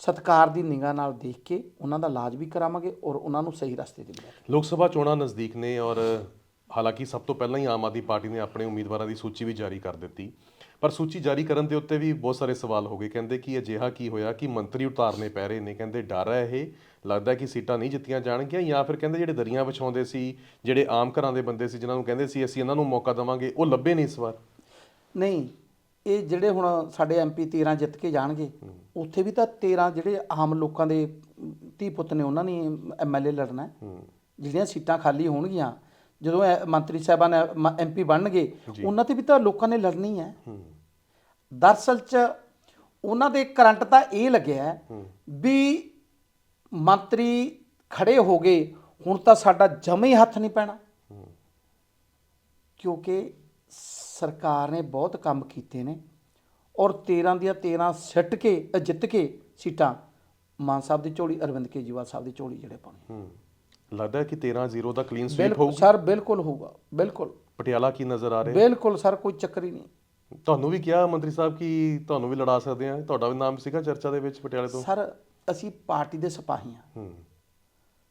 ਸਤਕਾਰ ਦੀ ਨਿਗਾਹ ਨਾਲ ਦੇਖ ਕੇ ਉਹਨਾਂ ਦਾ ਇਲਾਜ ਵੀ ਕਰਾਵਾਂਗੇ ਔਰ ਉਹਨਾਂ ਨੂੰ ਸਹੀ ਰਸਤੇ ਤੇ ਲਿਆਵਾਂਗੇ ਲੋਕ ਸਭਾ ਚੋਣਾਂ ਨਜ਼ਦੀਕ ਨੇ ਔਰ ਹਾਲਾਂਕਿ ਸਭ ਤੋਂ ਪਹਿਲਾਂ ਹੀ ਆਮ ਆਦਮੀ ਪਾਰਟੀ ਨੇ ਆਪਣੇ ਉਮੀਦਵਾਰਾਂ ਦੀ ਸੂਚੀ ਵੀ ਜਾਰੀ ਕਰ ਦਿੱਤੀ। ਪਰ ਸੂਚੀ ਜਾਰੀ ਕਰਨ ਦੇ ਉੱਤੇ ਵੀ ਬਹੁਤ ਸਾਰੇ ਸਵਾਲ ਹੋ ਗਏ। ਕਹਿੰਦੇ ਕਿ ਅਜਿਹਾ ਕੀ ਹੋਇਆ ਕਿ ਮੰਤਰੀ ਉਤਾਰਨੇ ਪੈ ਰਹੇ ਨੇ। ਕਹਿੰਦੇ ਡਰ ਹੈ ਇਹ ਲੱਗਦਾ ਕਿ ਸੀਟਾਂ ਨਹੀਂ ਜਿੱਤੀਆਂ ਜਾਣਗੀਆਂ ਜਾਂ ਫਿਰ ਕਹਿੰਦੇ ਜਿਹੜੇ ਦਰੀਆਂ ਵਿਛਾਉਂਦੇ ਸੀ ਜਿਹੜੇ ਆਮ ਘਰਾਂ ਦੇ ਬੰਦੇ ਸੀ ਜਿਨ੍ਹਾਂ ਨੂੰ ਕਹਿੰਦੇ ਸੀ ਅਸੀਂ ਇਹਨਾਂ ਨੂੰ ਮੌਕਾ ਦੇਵਾਂਗੇ ਉਹ ਲੱਭੇ ਨਹੀਂ ਇਸ ਵਾਰ। ਨਹੀਂ ਇਹ ਜਿਹੜੇ ਹੁਣ ਸਾਡੇ ਐਮਪੀ 13 ਜਿੱਤ ਕੇ ਜਾਣਗੇ ਉੱਥੇ ਵੀ ਤਾਂ 13 ਜਿਹੜੇ ਆਮ ਲੋਕਾਂ ਦੇ ਧੀ ਪੁੱਤ ਨੇ ਉਹਨਾਂ ਨੇ ਐਮਐਲਏ ਲੜਨਾ ਹੈ। ਜਿਹੜੀਆਂ ਸੀਟਾਂ ਖਾਲੀ ਹੋਣਗੀਆਂ ਜਦੋਂ ਇਹ ਮੰਤਰੀ ਸਾਹਿਬਾਨ ਐਮਪੀ ਬਣਨਗੇ ਉਹਨਾਂ ਤੇ ਵੀ ਤਾਂ ਲੋਕਾਂ ਨੇ ਲੜਨੀ ਹੈ। ਦਰਅਸਲ ਚ ਉਹਨਾਂ ਦੇ ਕਰੰਟ ਤਾਂ ਇਹ ਲੱਗਿਆ ਹੈ ਵੀ ਮੰਤਰੀ ਖੜੇ ਹੋ ਗਏ ਹੁਣ ਤਾਂ ਸਾਡਾ ਜਮੇ ਹੀ ਹੱਥ ਨਹੀਂ ਪੈਣਾ। ਕਿਉਂਕਿ ਸਰਕਾਰ ਨੇ ਬਹੁਤ ਕੰਮ ਕੀਤੇ ਨੇ ਔਰ 13 ਦੀਆਂ 13 ਸਿੱਟ ਕੇ ਜਿੱਤ ਕੇ ਸੀਟਾਂ ਮਾਨ ਸਾਹਿਬ ਦੀ ਝੋਲੀ ਅਰਵਿੰਦ ਕੇਜਰੀਵਾਲ ਸਾਹਿਬ ਦੀ ਝੋਲੀ ਜਿਹੜੇ ਪਾਉਣੇ ਹੂੰ। ਲੱਗਦਾ ਹੈ ਕਿ 13-0 ਦਾ ਕਲੀਨ ਸਵੀਪ ਬਿਲਕੁਲ ਸਰ ਬਿਲਕੁਲ ਹੋਊਗਾ ਬਿਲਕੁਲ। ਪਟਿਆਲਾ ਕੀ ਨਜ਼ਰ ਆ ਰਿਹਾ? ਬਿਲਕੁਲ ਸਰ ਕੋਈ ਚੱਕਰ ਹੀ ਨਹੀਂ। ਤੁਹਾਨੂੰ ਵੀ ਕਿਹਾ ਮੰਤਰੀ ਸਾਹਿਬ ਕਿ ਤੁਹਾਨੂੰ ਵੀ ਲੜਾ ਸਕਦੇ ਆ ਤੁਹਾਡਾ ਵੀ ਨਾਮ ਸੀਗਾ ਚਰਚਾ ਦੇ ਵਿੱਚ ਪਟਿਆਲੇ ਤੋਂ? ਸਰ ਅਸੀਂ ਪਾਰਟੀ ਦੇ ਸਿਪਾਹੀ ਹੂੰ।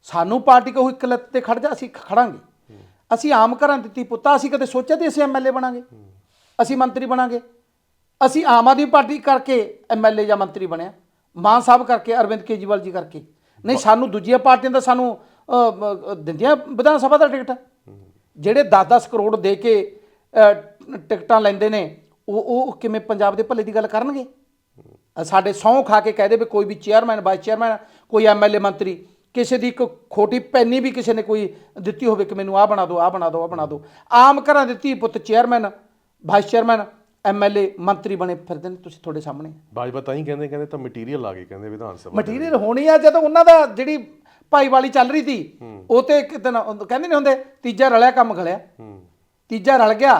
ਸਾਨੂੰ ਪਾਰਟੀ ਕਹੂ ਇੱਕ ਲੱਤ ਤੇ ਖੜ ਜਾ ਅਸੀਂ ਖੜਾਂਗੇ। ਅਸੀਂ ਆਮ ਘਰਾਂ ਦਿੱਤੀ ਪੁੱਤਾ ਅਸੀਂ ਕਦੇ ਸੋਚਿਆ ਤੇ ਅਸੀਂ ਐਮਐਲਏ ਬਣਾਂਗੇ? ਅਸੀਂ ਮੰਤਰੀ ਬਣਾਂਗੇ? ਅਸੀਂ ਆਮ ਆਦਮੀ ਪਾਰਟੀ ਕਰਕੇ ਐਮਐਲਏ ਜਾਂ ਮੰਤਰੀ ਬਣਿਆ। ਮਾਨ ਸਾਹਿਬ ਕਰਕੇ ਅਰਵਿੰਦ ਕੇਜਰੀਵਾਲ ਜੀ ਕਰਕੇ। ਨਹੀਂ ਸਾਨੂੰ ਦੂਜੀਆਂ ਪਾਰਟੀਆਂ ਦਾ ਸਾਨੂੰ ਦਿੰਦੀਆਂ ਵਿਧਾਨ ਸਭਾ ਦਾ ਟਿਕਟ। ਜਿਹੜੇ 10-10 ਕਰੋੜ ਦੇ ਕੇ ਟਿਕਟਾਂ ਲੈਂਦੇ ਨੇ ਉਹ ਉਹ ਕਿਵੇਂ ਪੰਜਾਬ ਦੇ ਭਲੇ ਦੀ ਗੱਲ ਕਰਨਗੇ? ਸਾਡੇ ਸਹੁੰ ਖਾ ਕੇ ਕਹਦੇ ਵੀ ਕੋਈ ਵੀ ਚੇਅਰਮੈਨ ਵਾਈਸ ਚੇਅਰਮੈਨ ਕੋਈ ਐਮਐਲਏ ਮੰਤਰੀ ਕਿਸੇ ਦੀ ਇੱਕ ਖੋਟੀ ਪੈਨੀ ਵੀ ਕਿਸੇ ਨੇ ਕੋਈ ਦਿੱਤੀ ਹੋਵੇ ਕਿ ਮੈਨੂੰ ਆਹ ਬਣਾ ਦਿਓ ਆਹ ਬਣਾ ਦਿਓ ਆਹ ਬਣਾ ਦਿਓ। ਆਮ ਘਰਾਂ ਦੇ ਧੀ ਪੁੱਤ ਚੇਅਰਮੈਨ ਵਾਈਸ ਚੇਅਰਮੈਨ ਐਮਐਲਏ ਮੰਤਰੀ ਬਣੇ ਫਿਰਦੇ ਨੇ ਤੁਸੀਂ ਤੁਹਾਡੇ ਸਾਹਮਣੇ। ਬਾਜਵਾ ਤਾਂ ਹੀ ਕਹਿੰਦੇ ਕਹਿੰਦੇ ਤਾਂ ਮਟੀਰੀਅਲ ਆ ਗਏ ਕਹਿੰਦੇ ਵਿਧਾਨ ਸਭਾ। ਮਟੀਰੀਅਲ ਹੋਣੀ ਆ ਜਦੋਂ ਉਹਨਾਂ ਦਾ ਜਿਹੜੀ ਭਾਈਵਾਲੀ ਚੱਲ ਰਹੀ ਸੀ ਉਹ ਤੇ ਇੱਕ ਦਿਨ ਉਹ ਕਹਿੰਦੇ ਨਹੀਂ ਹੁੰਦੇ ਤੀਜਾ ਰਲਿਆ ਕੰਮ ਗਲਿਆ ਹੂੰ। ਤੀਜਾ ਰਲ ਗਿਆ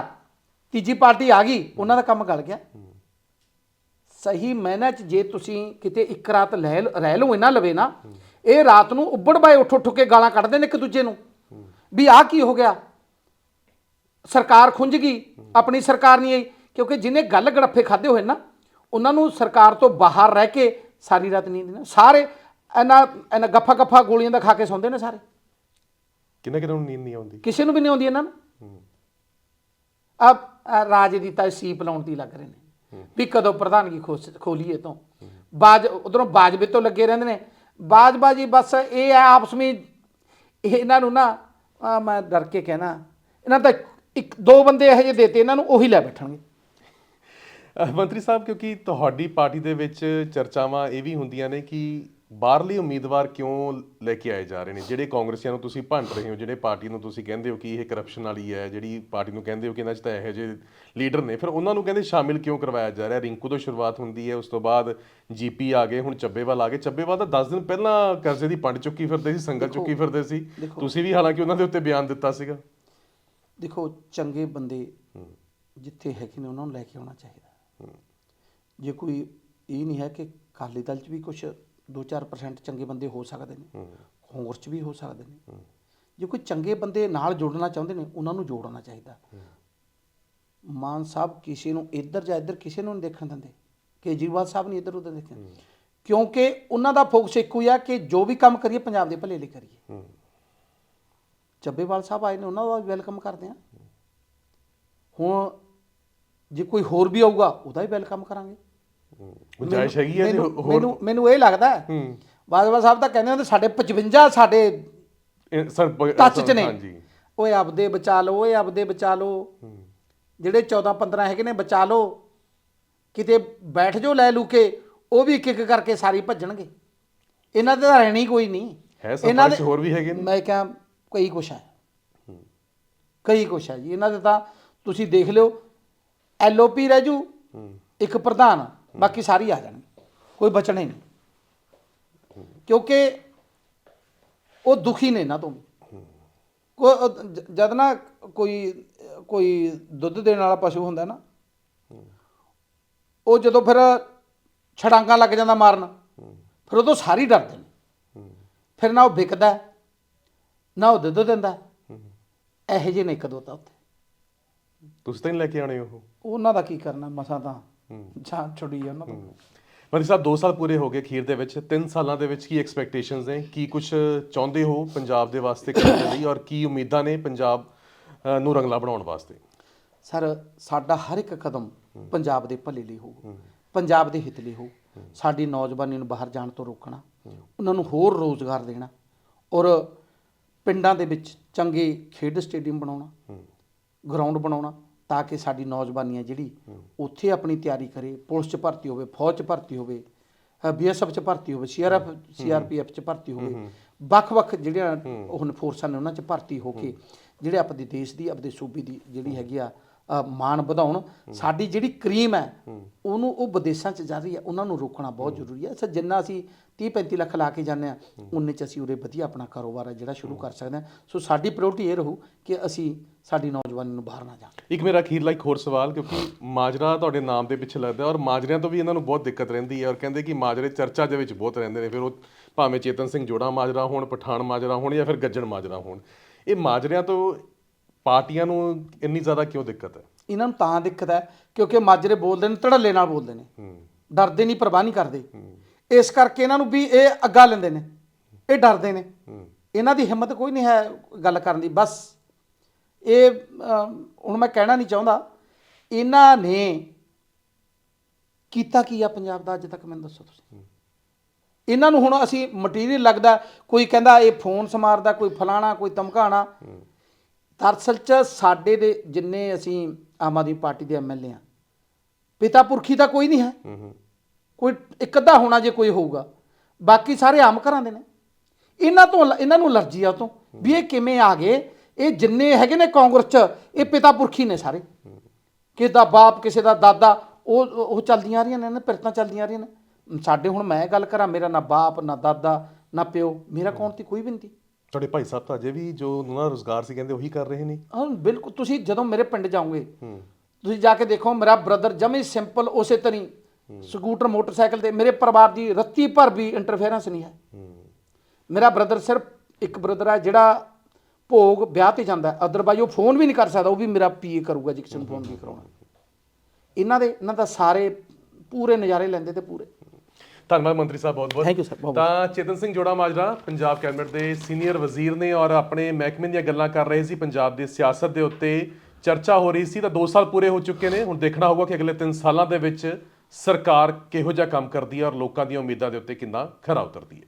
ਤੀਜੀ ਪਾਰਟੀ ਆ ਗਈ ਉਹਨਾਂ ਦਾ ਕੰਮ ਗਲ ਗਿਆ। ਸਹੀ ਮੈਨੇ ਚ ਜੇ ਤੁਸੀਂ ਕਿਤੇ ਇੱਕ ਰਾਤ ਲੈ ਲ- ਰਹਿ ਲਓ ਇਹਨਾਂ ਲਵੇ ਨਾ ਇਹ ਰਾਤ ਨੂੰ ਉੱਬੜ ਬਾਏ ਉੱਠ ਉੱਠ ਕੇ ਗਾਲਾਂ ਕੱਢਦੇ ਨੇ ਇੱਕ ਦੂਜੇ ਨੂੰ। ਵੀ ਆਹ ਕੀ ਹੋ ਗਿਆ? ਸਰਕਾਰ ਖੁੰਝ ਗਈ ਆਪਣੀ ਸਰਕਾਰ ਨਹੀਂ ਆਈ ਕਿਉਂਕਿ ਜਿਹਨੇ ਗੱਲ ਗੜੱਫੇ ਖਾਦੇ ਹੋਏ ਨਾ ਉਹਨਾਂ ਨੂੰ ਸਰਕਾਰ ਤੋਂ ਬਾਹਰ ਰਹਿ ਕੇ ਸਾਰੀ ਰਾਤ ਨੀਂਦ ਨਾ ਸਾਰੇ ਇਹਨਾਂ ਇਹਨਾਂ ਗੱਫਾ ਗੱਫਾ ਗੋਲੀਆਂ ਦਾ ਖਾ ਕੇ ਸੌਂਦੇ ਨੇ ਸਾਰੇ। ਕਿੰਨਾ ਕਿੰਨਾ ਨੂੰ ਨੀਂਦ ਨਹੀਂ ਆਉਂਦੀ? ਕਿਸੇ ਨੂੰ ਵੀ ਨਹੀਂ ਆਉਂਦੀ ਇਹਨਾਂ ਨੂੰ। ਅਬ ਰਾਜ ਦੀ ਤਾਂ ਸੀਪ ਲਾਉਣ ਦੀ ਲੱਗ ਰਹੇ ਨੇ। ਵੀ ਕਦੋਂ ਪ੍ਰਧਾਨਗੀ ਖੋਲੀਏ ਤੋਂ। ਬਾਜ ਉਧਰੋਂ ਬਾਜਵੇ ਤੋਂ ਲੱਗੇ ਰਹਿੰਦੇ ਨੇ। ਬਾਜਬਾਜੀ ਬਸ ਇਹ ਹੈ ਆਪਸ ਵਿੱਚ ਇਹਨਾਂ ਨੂੰ ਨਾ ਆ ਮੈਂ ਡਰ ਕੇ ਕਹਿਣਾ ਇਹਨਾਂ ਤਾਂ ਇੱਕ ਦੋ ਬੰਦੇ ਇਹੋ ਜਿਹੇ ਦੇਤੇ ਇਹਨਾਂ ਨੂੰ ਉਹੀ ਲੈ ਬੈਠਣਗੇ। ਮੰਤਰੀ ਸਾਹਿਬ ਕਿਉਂਕਿ ਤੁਹਾਡੀ ਪਾਰਟੀ ਦੇ ਵਿੱਚ ਚਰਚਾਵਾਂ ਇਹ ਵੀ ਹੁੰਦੀਆਂ ਨੇ ਕਿ ਬਾਹਰਲੇ ਉਮੀਦਵਾਰ ਕਿਉਂ ਲੈ ਕੇ ਆਏ ਜਾ ਰਹੇ ਨੇ? ਜਿਹੜੇ ਕਾਂਗਰਸੀਆਂ ਨੂੰ ਤੁਸੀਂ ਭੰਡ ਰਹੇ ਹੋ ਜਿਹੜੇ ਪਾਰਟੀ ਨੂੰ ਤੁਸੀਂ ਕਹਿੰਦੇ ਹੋ ਕਿ ਇਹ ਕਰਪਸ਼ਨ ਵਾਲੀ ਹੈ ਜਿਹੜੀ ਪਾਰਟੀ ਨੂੰ ਕਹਿੰਦੇ ਹੋ ਕਿ ਇਹਨਾਂ 'ਚ ਤਾਂ ਇਹੋ ਜਿਹੇ ਲੀਡਰ ਨੇ ਫਿਰ ਉਹਨਾਂ ਨੂੰ ਕਹਿੰਦੇ ਸ਼ਾਮਿਲ ਕਿਉਂ ਕਰਵਾਇਆ ਜਾ ਰਿਹਾ? ਰਿੰਕੂ ਤੋਂ ਸ਼ੁਰੂਆਤ ਹੁੰਦੀ ਹੈ ਉਸ ਤੋਂ ਬਾਅਦ ਜੀਪੀ ਆ ਗਏ ਹੁਣ ਚੱਬੇਵਾਲ ਆ ਗਏ। ਚੱਬੇਵਾਲ ਤਾਂ 10 ਦਿਨ ਪਹਿਲਾਂ ਕਰਜ਼ੇ ਦੀ ਪੰਡ ਚੁੱਕੀ ਫਿਰਦੇ ਸੀ ਸੰਗਲ ਚੁੱਕੀ ਫਿਰਦੇ ਸੀ। ਤੁਸੀਂ ਵੀ ਹਾਲਾਂਕਿ ਉਹਨਾਂ ਦੇ ਉੱਤੇ ਬਿਆਨ ਦਿੱਤਾ ਸੀਗਾ। ਦੇਖੋ ਚੰਗੇ ਬੰਦੇ ਜਿੱਥੇ ਹੈਗੇ ਨੇ ਉਹਨਾਂ ਨੂੰ ਲੈ ਕੇ ਆਉਣਾ ਚਾਹੀਦਾ। ਜੇ ਕੋਈ ਇਹ ਨਹੀਂ ਹੈ ਕਿ ਅਕਾਲੀ ਦਲ 'ਚ ਵੀ ਕੁਝ 2-4% ਚੰਗੇ ਬੰਦੇ ਹੋ ਸਕਦੇ ਨੇ ਕਾਂਗਰਸ 'ਚ ਵੀ ਹੋ ਸਕਦੇ ਨੇ। ਜੇ ਕੋਈ ਚੰਗੇ ਬੰਦੇ ਨਾਲ ਜੋੜਨਾ ਚਾਹੁੰਦੇ ਨੇ ਉਹਨਾਂ ਨੂੰ ਜੋੜਨਾ ਚਾਹੀਦਾ। ਮਾਨ ਸਾਹਿਬ ਕਿਸੇ ਨੂੰ ਇੱਧਰ ਜਾਂ ਇੱਧਰ ਕਿਸੇ ਨੂੰ ਨਹੀਂ ਦੇਖਣ ਦਿੰਦੇ। ਕੇਜਰੀਵਾਲ ਸਾਹਿਬ ਨਹੀਂ ਇੱਧਰ ਉੱਧਰ ਦੇਖਣ ਕਿਉਂਕਿ ਉਹਨਾਂ ਦਾ ਫੋਕਸ ਇੱਕੋ ਹੀ ਆ ਕਿ ਜੋ ਵੀ ਕੰਮ ਕਰੀਏ ਪੰਜਾਬ ਦੇ ਭਲੇ ਲਈ ਕਰੀਏ। ਚੱਬੇਵਾਲ ਸਾਹਿਬ ਆਏ ਨੇ ਉਹਨਾਂ ਦਾ ਵੈਲਕਮ ਕਰਦੇ ਆ। ਹੁਣ ਜੇ ਕੋਈ ਹੋਰ ਵੀ ਆਊਗਾ ਉਹਦਾ ਵੀ ਵੈਲਕਮ ਕਰਾਂਗੇ। ਗੁੰਜਾਇਸ਼ ਹੈਗੀ ਹੈ ਜੀ ਮੈਨੂੰ- ਹੋਰ ਮੈਨੂੰ ਮੈਨੂੰ ਇਹ ਲੱਗਦਾ ਹੈ। ਹੂੰ। ਬਾਜਵਾ ਸਾਹਿਬ ਤਾਂ ਕਹਿੰਦੇ ਹੁੰਦੇ ਸਾਡੇ 55 ਸਾਡੇ ਇਹ ਸਰ ਟੱਚ 'ਚ ਨੇ। ਹਾਂਜੀ। ਓਏ ਆਪਦੇ ਬਚਾ ਲਓ ਓਏ ਆਪਦੇ ਬਚਾ ਲਓ। ਜਿਹੜੇ 14 15 ਹੈਗੇ ਨੇ ਬਚਾ ਲਓ। ਕਿਤੇ ਬੈਠ ਜਾਓ ਲੈ ਲੂ ਕੇ ਉਹ ਵੀ ਇੱਕ ਇੱਕ ਕਰਕੇ ਸਾਰੀ ਭੱਜਣਗੇ। ਇਹਨਾਂ ਦੇ ਤਾਂ ਰਹਿਣੀ ਕੋਈ ਨਹੀਂ। ਹੈ ਵਿੱਚ ਹੋਰ ਵੀ ਹੈਗੇ ਨੇ? ਮੈਂ ਕਿਹਾ ਕਈ ਕੁਛ ਹੈ। ਕਈ ਕੁਛ ਹੈ ਜੀ। ਇਹਨਾਂ ਦੇ ਤਾਂ ਤੁਸੀਂ ਦੇਖ ਲਿਓ। ਐਲਓਪੀ ਰਹਿ ਜੂ। ਇੱਕ ਪ੍ਰਧਾਨ। ਬਾਕੀ ਸਾਰੀ ਆ ਜਾਣਗੇ ਕੋਈ ਬਚਣਾ ਹੀ ਨਹੀਂ। ਕਿਉਂਕਿ ਉਹ ਦੁਖੀ ਨੇ ਨਾ ਤੋਂ ਕੋ ਜਦ ਨਾ ਕੋਈ ਕੋਈ ਦੁੱਧ ਦੇਣ ਵਾਲਾ ਪਸ਼ੂ ਹੁੰਦਾ ਨਾ ਉਹ ਜਦੋਂ ਫਿਰ ਛੜਾਂਗਾ ਲੱਗ ਜਾਂਦਾ ਮਾਰਨ ਫਿਰ ਉਦੋਂ ਸਾਰੀ ਡਰਦੇ ਨੇ। ਫਿਰ ਨਾ ਉਹ ਵਿਕਦਾ ਨਾ ਉਹ ਦੁੱਧ ਦਿੰਦਾ। ਇਹੋ ਜਿਹੇ ਨੇ ਇੱਕ ਦੋ ਤਾਂ ਉੱਥੇ। ਤੁਸੀਂ ਤਾਂ ਨਹੀਂ ਲੈ ਕੇ ਆਣੇ ਉਹ? ਉਹਨਾਂ ਦਾ ਕੀ ਕਰਨਾ ਮਸਾਂ ਤਾਂ ਜਾਨ ਛੁੱਟੀ ਆ ਉਹਨਾਂ ਤੋਂ। ਮੰਤਰੀ ਸਾਹਿਬ 2 ਸਾਲ ਪੂਰੇ ਹੋ ਗਏ ਖੀਰ ਦੇ ਵਿੱਚ। 3 ਸਾਲਾਂ ਦੇ ਵਿੱਚ ਕੀ ਐਕਸਪੈਕਟੇਸ਼ਨਸ ਨੇ? ਕੀ ਕੁਝ ਚਾਹੁੰਦੇ ਹੋ ਪੰਜਾਬ ਦੇ ਵਾਸਤੇ ਕਰਨ ਦੇ ਲਈ? ਔਰ ਕੀ ਉਮੀਦਾਂ ਨੇ ਪੰਜਾਬ ਨੂੰ ਰੰਗਲਾ ਬਣਾਉਣ ਵਾਸਤੇ? ਸਰ ਸਾਡਾ ਹਰ ਇੱਕ ਕਦਮ ਪੰਜਾਬ ਦੇ ਭਲੇ ਲਈ ਹੋਊ। ਪੰਜਾਬ ਦੇ ਹਿੱਤ ਲਈ ਹੋਊ। ਸਾਡੀ ਨੌਜਵਾਨੀ ਨੂੰ ਬਾਹਰ ਜਾਣ ਤੋਂ ਰੋਕਣਾ। ਉਹਨਾਂ ਨੂੰ ਹੋਰ ਰੋਜ਼ਗਾਰ ਦੇਣਾ। ਔਰ ਪਿੰਡਾਂ ਦੇ ਵਿੱਚ ਚੰਗੇ ਖੇਡ ਸਟੇਡੀਅਮ ਬਣਾਉਣਾ। ਗਰਾਊਂਡ ਬਣਾਉਣਾ। ਤਾਂ ਕਿ ਸਾਡੀ ਨੌਜਵਾਨੀ ਹੈ ਜਿਹੜੀ ਉੱਥੇ ਆਪਣੀ ਤਿਆਰੀ ਕਰੇ ਪੁਲਿਸ 'ਚ ਭਰਤੀ ਹੋਵੇ ਫੌਜ 'ਚ ਭਰਤੀ ਹੋਵੇ ਬੀਐਸਐਫ 'ਚ ਭਰਤੀ ਹੋਵੇ ਸੀਆਰਐਫ ਸੀਆਰਪੀਐਫ 'ਚ ਭਰਤੀ ਹੋਵੇ ਵੱਖ-ਵੱਖ ਜਿਹੜੀਆਂ ਹੁਣ ਫੋਰਸਾਂ ਨੇ ਉਹਨਾਂ 'ਚ ਭਰਤੀ ਹੋ ਕੇ ਜਿਹੜੇ ਆਪਣੇ ਦੇਸ਼ ਦੀ ਆਪਣੇ ਸੂਬੇ ਦੀ ਜਿਹੜੀ ਹੈਗੀ ਆ ਮਾਣ ਵਧਾਉਣ। ਸਾਡੀ ਜਿਹੜੀ ਕਰੀਮ ਹੈ ਉਹਨੂੰ ਉਹ ਵਿਦੇਸ਼ਾਂ 'ਚ ਜਾ ਰਹੀ ਹੈ ਉਹਨਾਂ ਨੂੰ ਰੋਕਣਾ ਬਹੁਤ ਜ਼ਰੂਰੀ ਹੈ। ਸਰ ਜਿੰਨਾ ਅਸੀਂ 30 35 ਲੱਖ ਲਾ ਕੇ ਜਾਂਦੇ ਆ ਉਨੇ 'ਚ ਅਸੀਂ ਉਰੇ ਵਧੀਆ ਆਪਣਾ ਕਾਰੋਬਾਰ ਹੈ ਜਿਹੜਾ ਸ਼ੁਰੂ ਕਰ ਸਕਦੇ ਹਾਂ। ਸੋ ਸਾਡੀ ਪ੍ਰਾਇੋਰਟੀ ਇਹ ਰਹੂ ਕਿ ਅਸੀਂ ਸਾਡੀ ਨੌਜਵਾਨੀ ਨੂੰ ਬਾਹਰ ਨਾ ਜਾਣ। ਇੱਕ ਮੇਰਾ ਅਖੀਰਲਾ ਇੱਕ ਹੋਰ ਸਵਾਲ ਕਿਉਂਕਿ ਮਾਜਰਾ ਤੁਹਾਡੇ ਨਾਮ ਦੇ ਪਿੱਛੇ ਲੱਗਦਾ ਔਰ ਮਾਜਰਿਆਂ ਤੋਂ ਵੀ ਇਹਨਾਂ ਨੂੰ ਬਹੁਤ ਦਿੱਕਤ ਰਹਿੰਦੀ ਹੈ ਔਰ ਕਹਿੰਦੇ ਕਿ ਮਾਜਰੇ ਚਰਚਾ ਦੇ ਵਿੱਚ ਬਹੁਤ ਰਹਿੰਦੇ ਨੇ। ਫਿਰ ਉਹ ਭਾਵੇਂ ਚੇਤਨ ਸਿੰਘ ਜੋੜਾ ਮਾਜਰਾ ਹੋਣ ਪਠਾਨ ਮਾਜਰਾ ਹੋਣ ਜਾਂ ਫਿਰ ਗੱਜਣ ਮਾਜਰਾ ਹੋਣ। ਇਹ ਮਾਜਰਿਆਂ ਤੋਂ ਪਾਰਟੀਆਂ ਨੂੰ ਇੰਨੀ ਜ਼ਿਆਦਾ ਕਿਉਂ ਦਿੱਕਤ ਹੈ? ਇਹਨਾਂ ਨੂੰ ਤਾਂ ਦਿੱਕਤ ਹੈ ਕਿਉਂਕਿ ਮਾਜਰੇ ਬੋਲਦੇ ਨੇ ਧੜੱਲੇ ਨਾਲ ਬੋਲਦੇ ਨੇ। ਡਰਦੇ ਨਹੀਂ ਪਰਵਾਹ ਨਹੀਂ ਕਰਦੇ। ਇਸ ਕਰਕੇ ਇਹਨਾਂ ਨੂੰ ਵੀ ਇਹ ਅੱਗਾ ਲੈਂਦੇ ਨੇ। ਇਹ ਡਰਦੇ ਨੇ। ਇਹਨਾਂ ਦੀ ਹਿੰਮਤ ਕੋਈ ਨਹੀਂ ਹੈ ਗੱਲ ਕਰਨ ਦੀ ਬਸ। ਇਹ ਅਮ, ਹੁਣ ਮੈਂ ਕਹਿਣਾ ਨਹੀਂ ਚਾਹੁੰਦਾ। ਇਹਨਾਂ ਨੇ ਕੀਤਾ ਕੀ ਆ ਪੰਜਾਬ ਦਾ ਅੱਜ ਤੱਕ ਮੈਨੂੰ ਦੱਸੋ ਤੁਸੀਂ? ਇਹਨਾਂ ਨੂੰ ਹੁਣ ਅਸੀਂ ਮਟੀਰੀਅਲ ਲੱਗਦਾ ਕੋਈ ਕਹਿੰਦਾ ਇਹ ਫੋਨ ਸਮਾਰਦਾ ਕੋਈ ਫਲਾਣਾ ਕੋਈ ਧਮਕਾਣਾ। ਦਰਅਸਲ ਚ ਸਾਡੇ ਦੇ ਜਿੰਨੇ ਅਸੀਂ ਆਮ ਆਦਮੀ ਪਾਰਟੀ ਦੇ ਐਮਐਲਏ ਆ ਪਿਤਾ ਪੁਰਖੀ ਤਾਂ ਕੋਈ ਨਹੀਂ ਹੈ। ਕੋਈ ਇੱਕ ਅੱਧਾ ਹੋਣਾ ਜੇ ਕੋਈ ਹੋਊਗਾ। ਬਾਕੀ ਸਾਰੇ ਆਮ ਘਰਾਂ ਦੇ ਨੇ। ਇਹਨਾਂ ਤੋਂ ਇਹਨਾਂ ਨੂੰ ਅਲਰਜੀ ਆ ਤੋਂ ਵੀ ਇਹ ਕਿਵੇਂ ਆ ਗਏ? ਇਹ ਜਿੰਨੇ ਹੈਗੇ ਨੇ ਕਾਂਗਰਸ ਚ ਇਹ ਪਿਤਾ ਪੁਰਖੀ ਨੇ ਸਾਰੇ। ਕਿਸੇ ਦਾ ਬਾਪ ਕਿਸੇ ਦਾ ਦਾਦਾ ਉਹ ਉਹ ਚੱਲਦੀਆਂ ਆ ਰਹੀਆਂ ਨੇ ਨਾ ਪਿਰਤਾਂ ਚੱਲਦੀਆਂ ਆ ਰਹੀਆਂ ਨੇ। ਸਾਡੇ ਹੁਣ ਮੈਂ ਗੱਲ ਕਰਾਂ ਮੇਰਾ ਨਾ ਬਾਪ ਨਾ ਦਾਦਾ ਨਾ ਪਿਓ ਮੇਰਾ ਕੌਣ ਤੇ ਕੋਈ ਵੀ ਨਹੀਂ। ਤੁਹਾਡੇ ਭਾਈ ਸਾਹਿਬ ਤਾਂ ਅਜੇ ਵੀ ਜੋ ਉਹਨਾਂ ਦਾ ਰੋਜ਼ਗਾਰ ਸੀ ਕਹਿੰਦੇ ਉਹੀ ਕਰ ਰਹੇ ਨੇ? ਹਾਂ ਬਿਲਕੁਲ ਤੁਸੀਂ ਜਦੋਂ ਮੇਰੇ ਪਿੰਡ ਜਾਓਗੇ ਤੁਸੀਂ ਜਾ ਕੇ ਦੇਖੋ ਮੇਰਾ ਬ੍ਰਦਰ ਜਮੀ ਸਿੰਪਲ ਉਸੇ ਤਰੀ ਸਕੂਟਰ ਮੋਟਰਸਾਈਕਲ ਤੇ ਮੇਰੇ ਪਰਿਵਾਰ ਦੀ ਰੱਤੀ ਭਰ ਵੀ ਇੰਟਰਫੇਰੈਂਸ ਨਹੀਂ ਹੈ। ਮੇਰਾ ਬ੍ਰਦਰ ਸਿਰਫ ਇੱਕ ਬ੍ਰਦਰ ਹੈ ਜਿਹੜਾ ਭੋਗ ਵਿਆਹ ਤੇ ਜਾਂਦਾ ਅਦਰਵਾਈਜ਼ ਉਹ ਫੋਨ ਵੀ ਨਹੀਂ ਕਰ ਸਕਦਾ ਉਹ ਵੀ ਮੇਰਾ ਪੀਏ ਕਰੂਗਾ ਜੇ ਕਿਸੇ ਨੂੰ ਫੋਨ ਵੀ ਕਰਾਉਣਾ। ਇਹਨਾਂ ਦੇ ਇਹਨਾਂ ਦਾ ਸਾਰੇ ਪੂਰੇ ਨਜ਼ਾਰੇ ਲੈਂਦੇ ਤੇ ਪੂਰੇ। ਧੰਨਵਾਦ ਮੰਤਰੀ ਸਾਹਿਬ ਬਹੁਤ ਬਹੁਤ। ਤਾਂ ਚੇਤਨ ਸਿੰਘ ਜੋੜਾ ਮਾਜਰਾ ਪੰਜਾਬ ਕੈਬਨਿਟ ਦੇ ਸੀਨੀਅਰ ਵਜ਼ੀਰ ਨੇ ਔਰ ਆਪਣੇ ਮਹਿਕਮੇ ਦੀਆਂ ਗੱਲਾਂ ਕਰ ਰਹੇ ਸੀ ਪੰਜਾਬ ਦੀ ਸਿਆਸਤ ਦੇ ਉੱਤੇ ਚਰਚਾ ਹੋ ਰਹੀ ਸੀ ਤਾਂ 2 ਸਾਲ ਪੂਰੇ ਹੋ ਚੁੱਕੇ ਨੇ। ਹੁਣ ਦੇਖਣਾ ਹੋਊਗਾ ਕਿ ਅਗਲੇ 3 ਸਾਲਾਂ ਦੇ ਵਿੱਚ ਸਰਕਾਰ ਕਿਹੋ ਜਿਹਾ ਕੰਮ ਕਰਦੀ ਹੈ ਔਰ ਲੋਕਾਂ ਦੀਆਂ ਉਮੀਦਾਂ ਦੇ ਉੱਤੇ ਕਿੰਨਾ ਖਰਾ ਉਤਰਦੀ ਹੈ।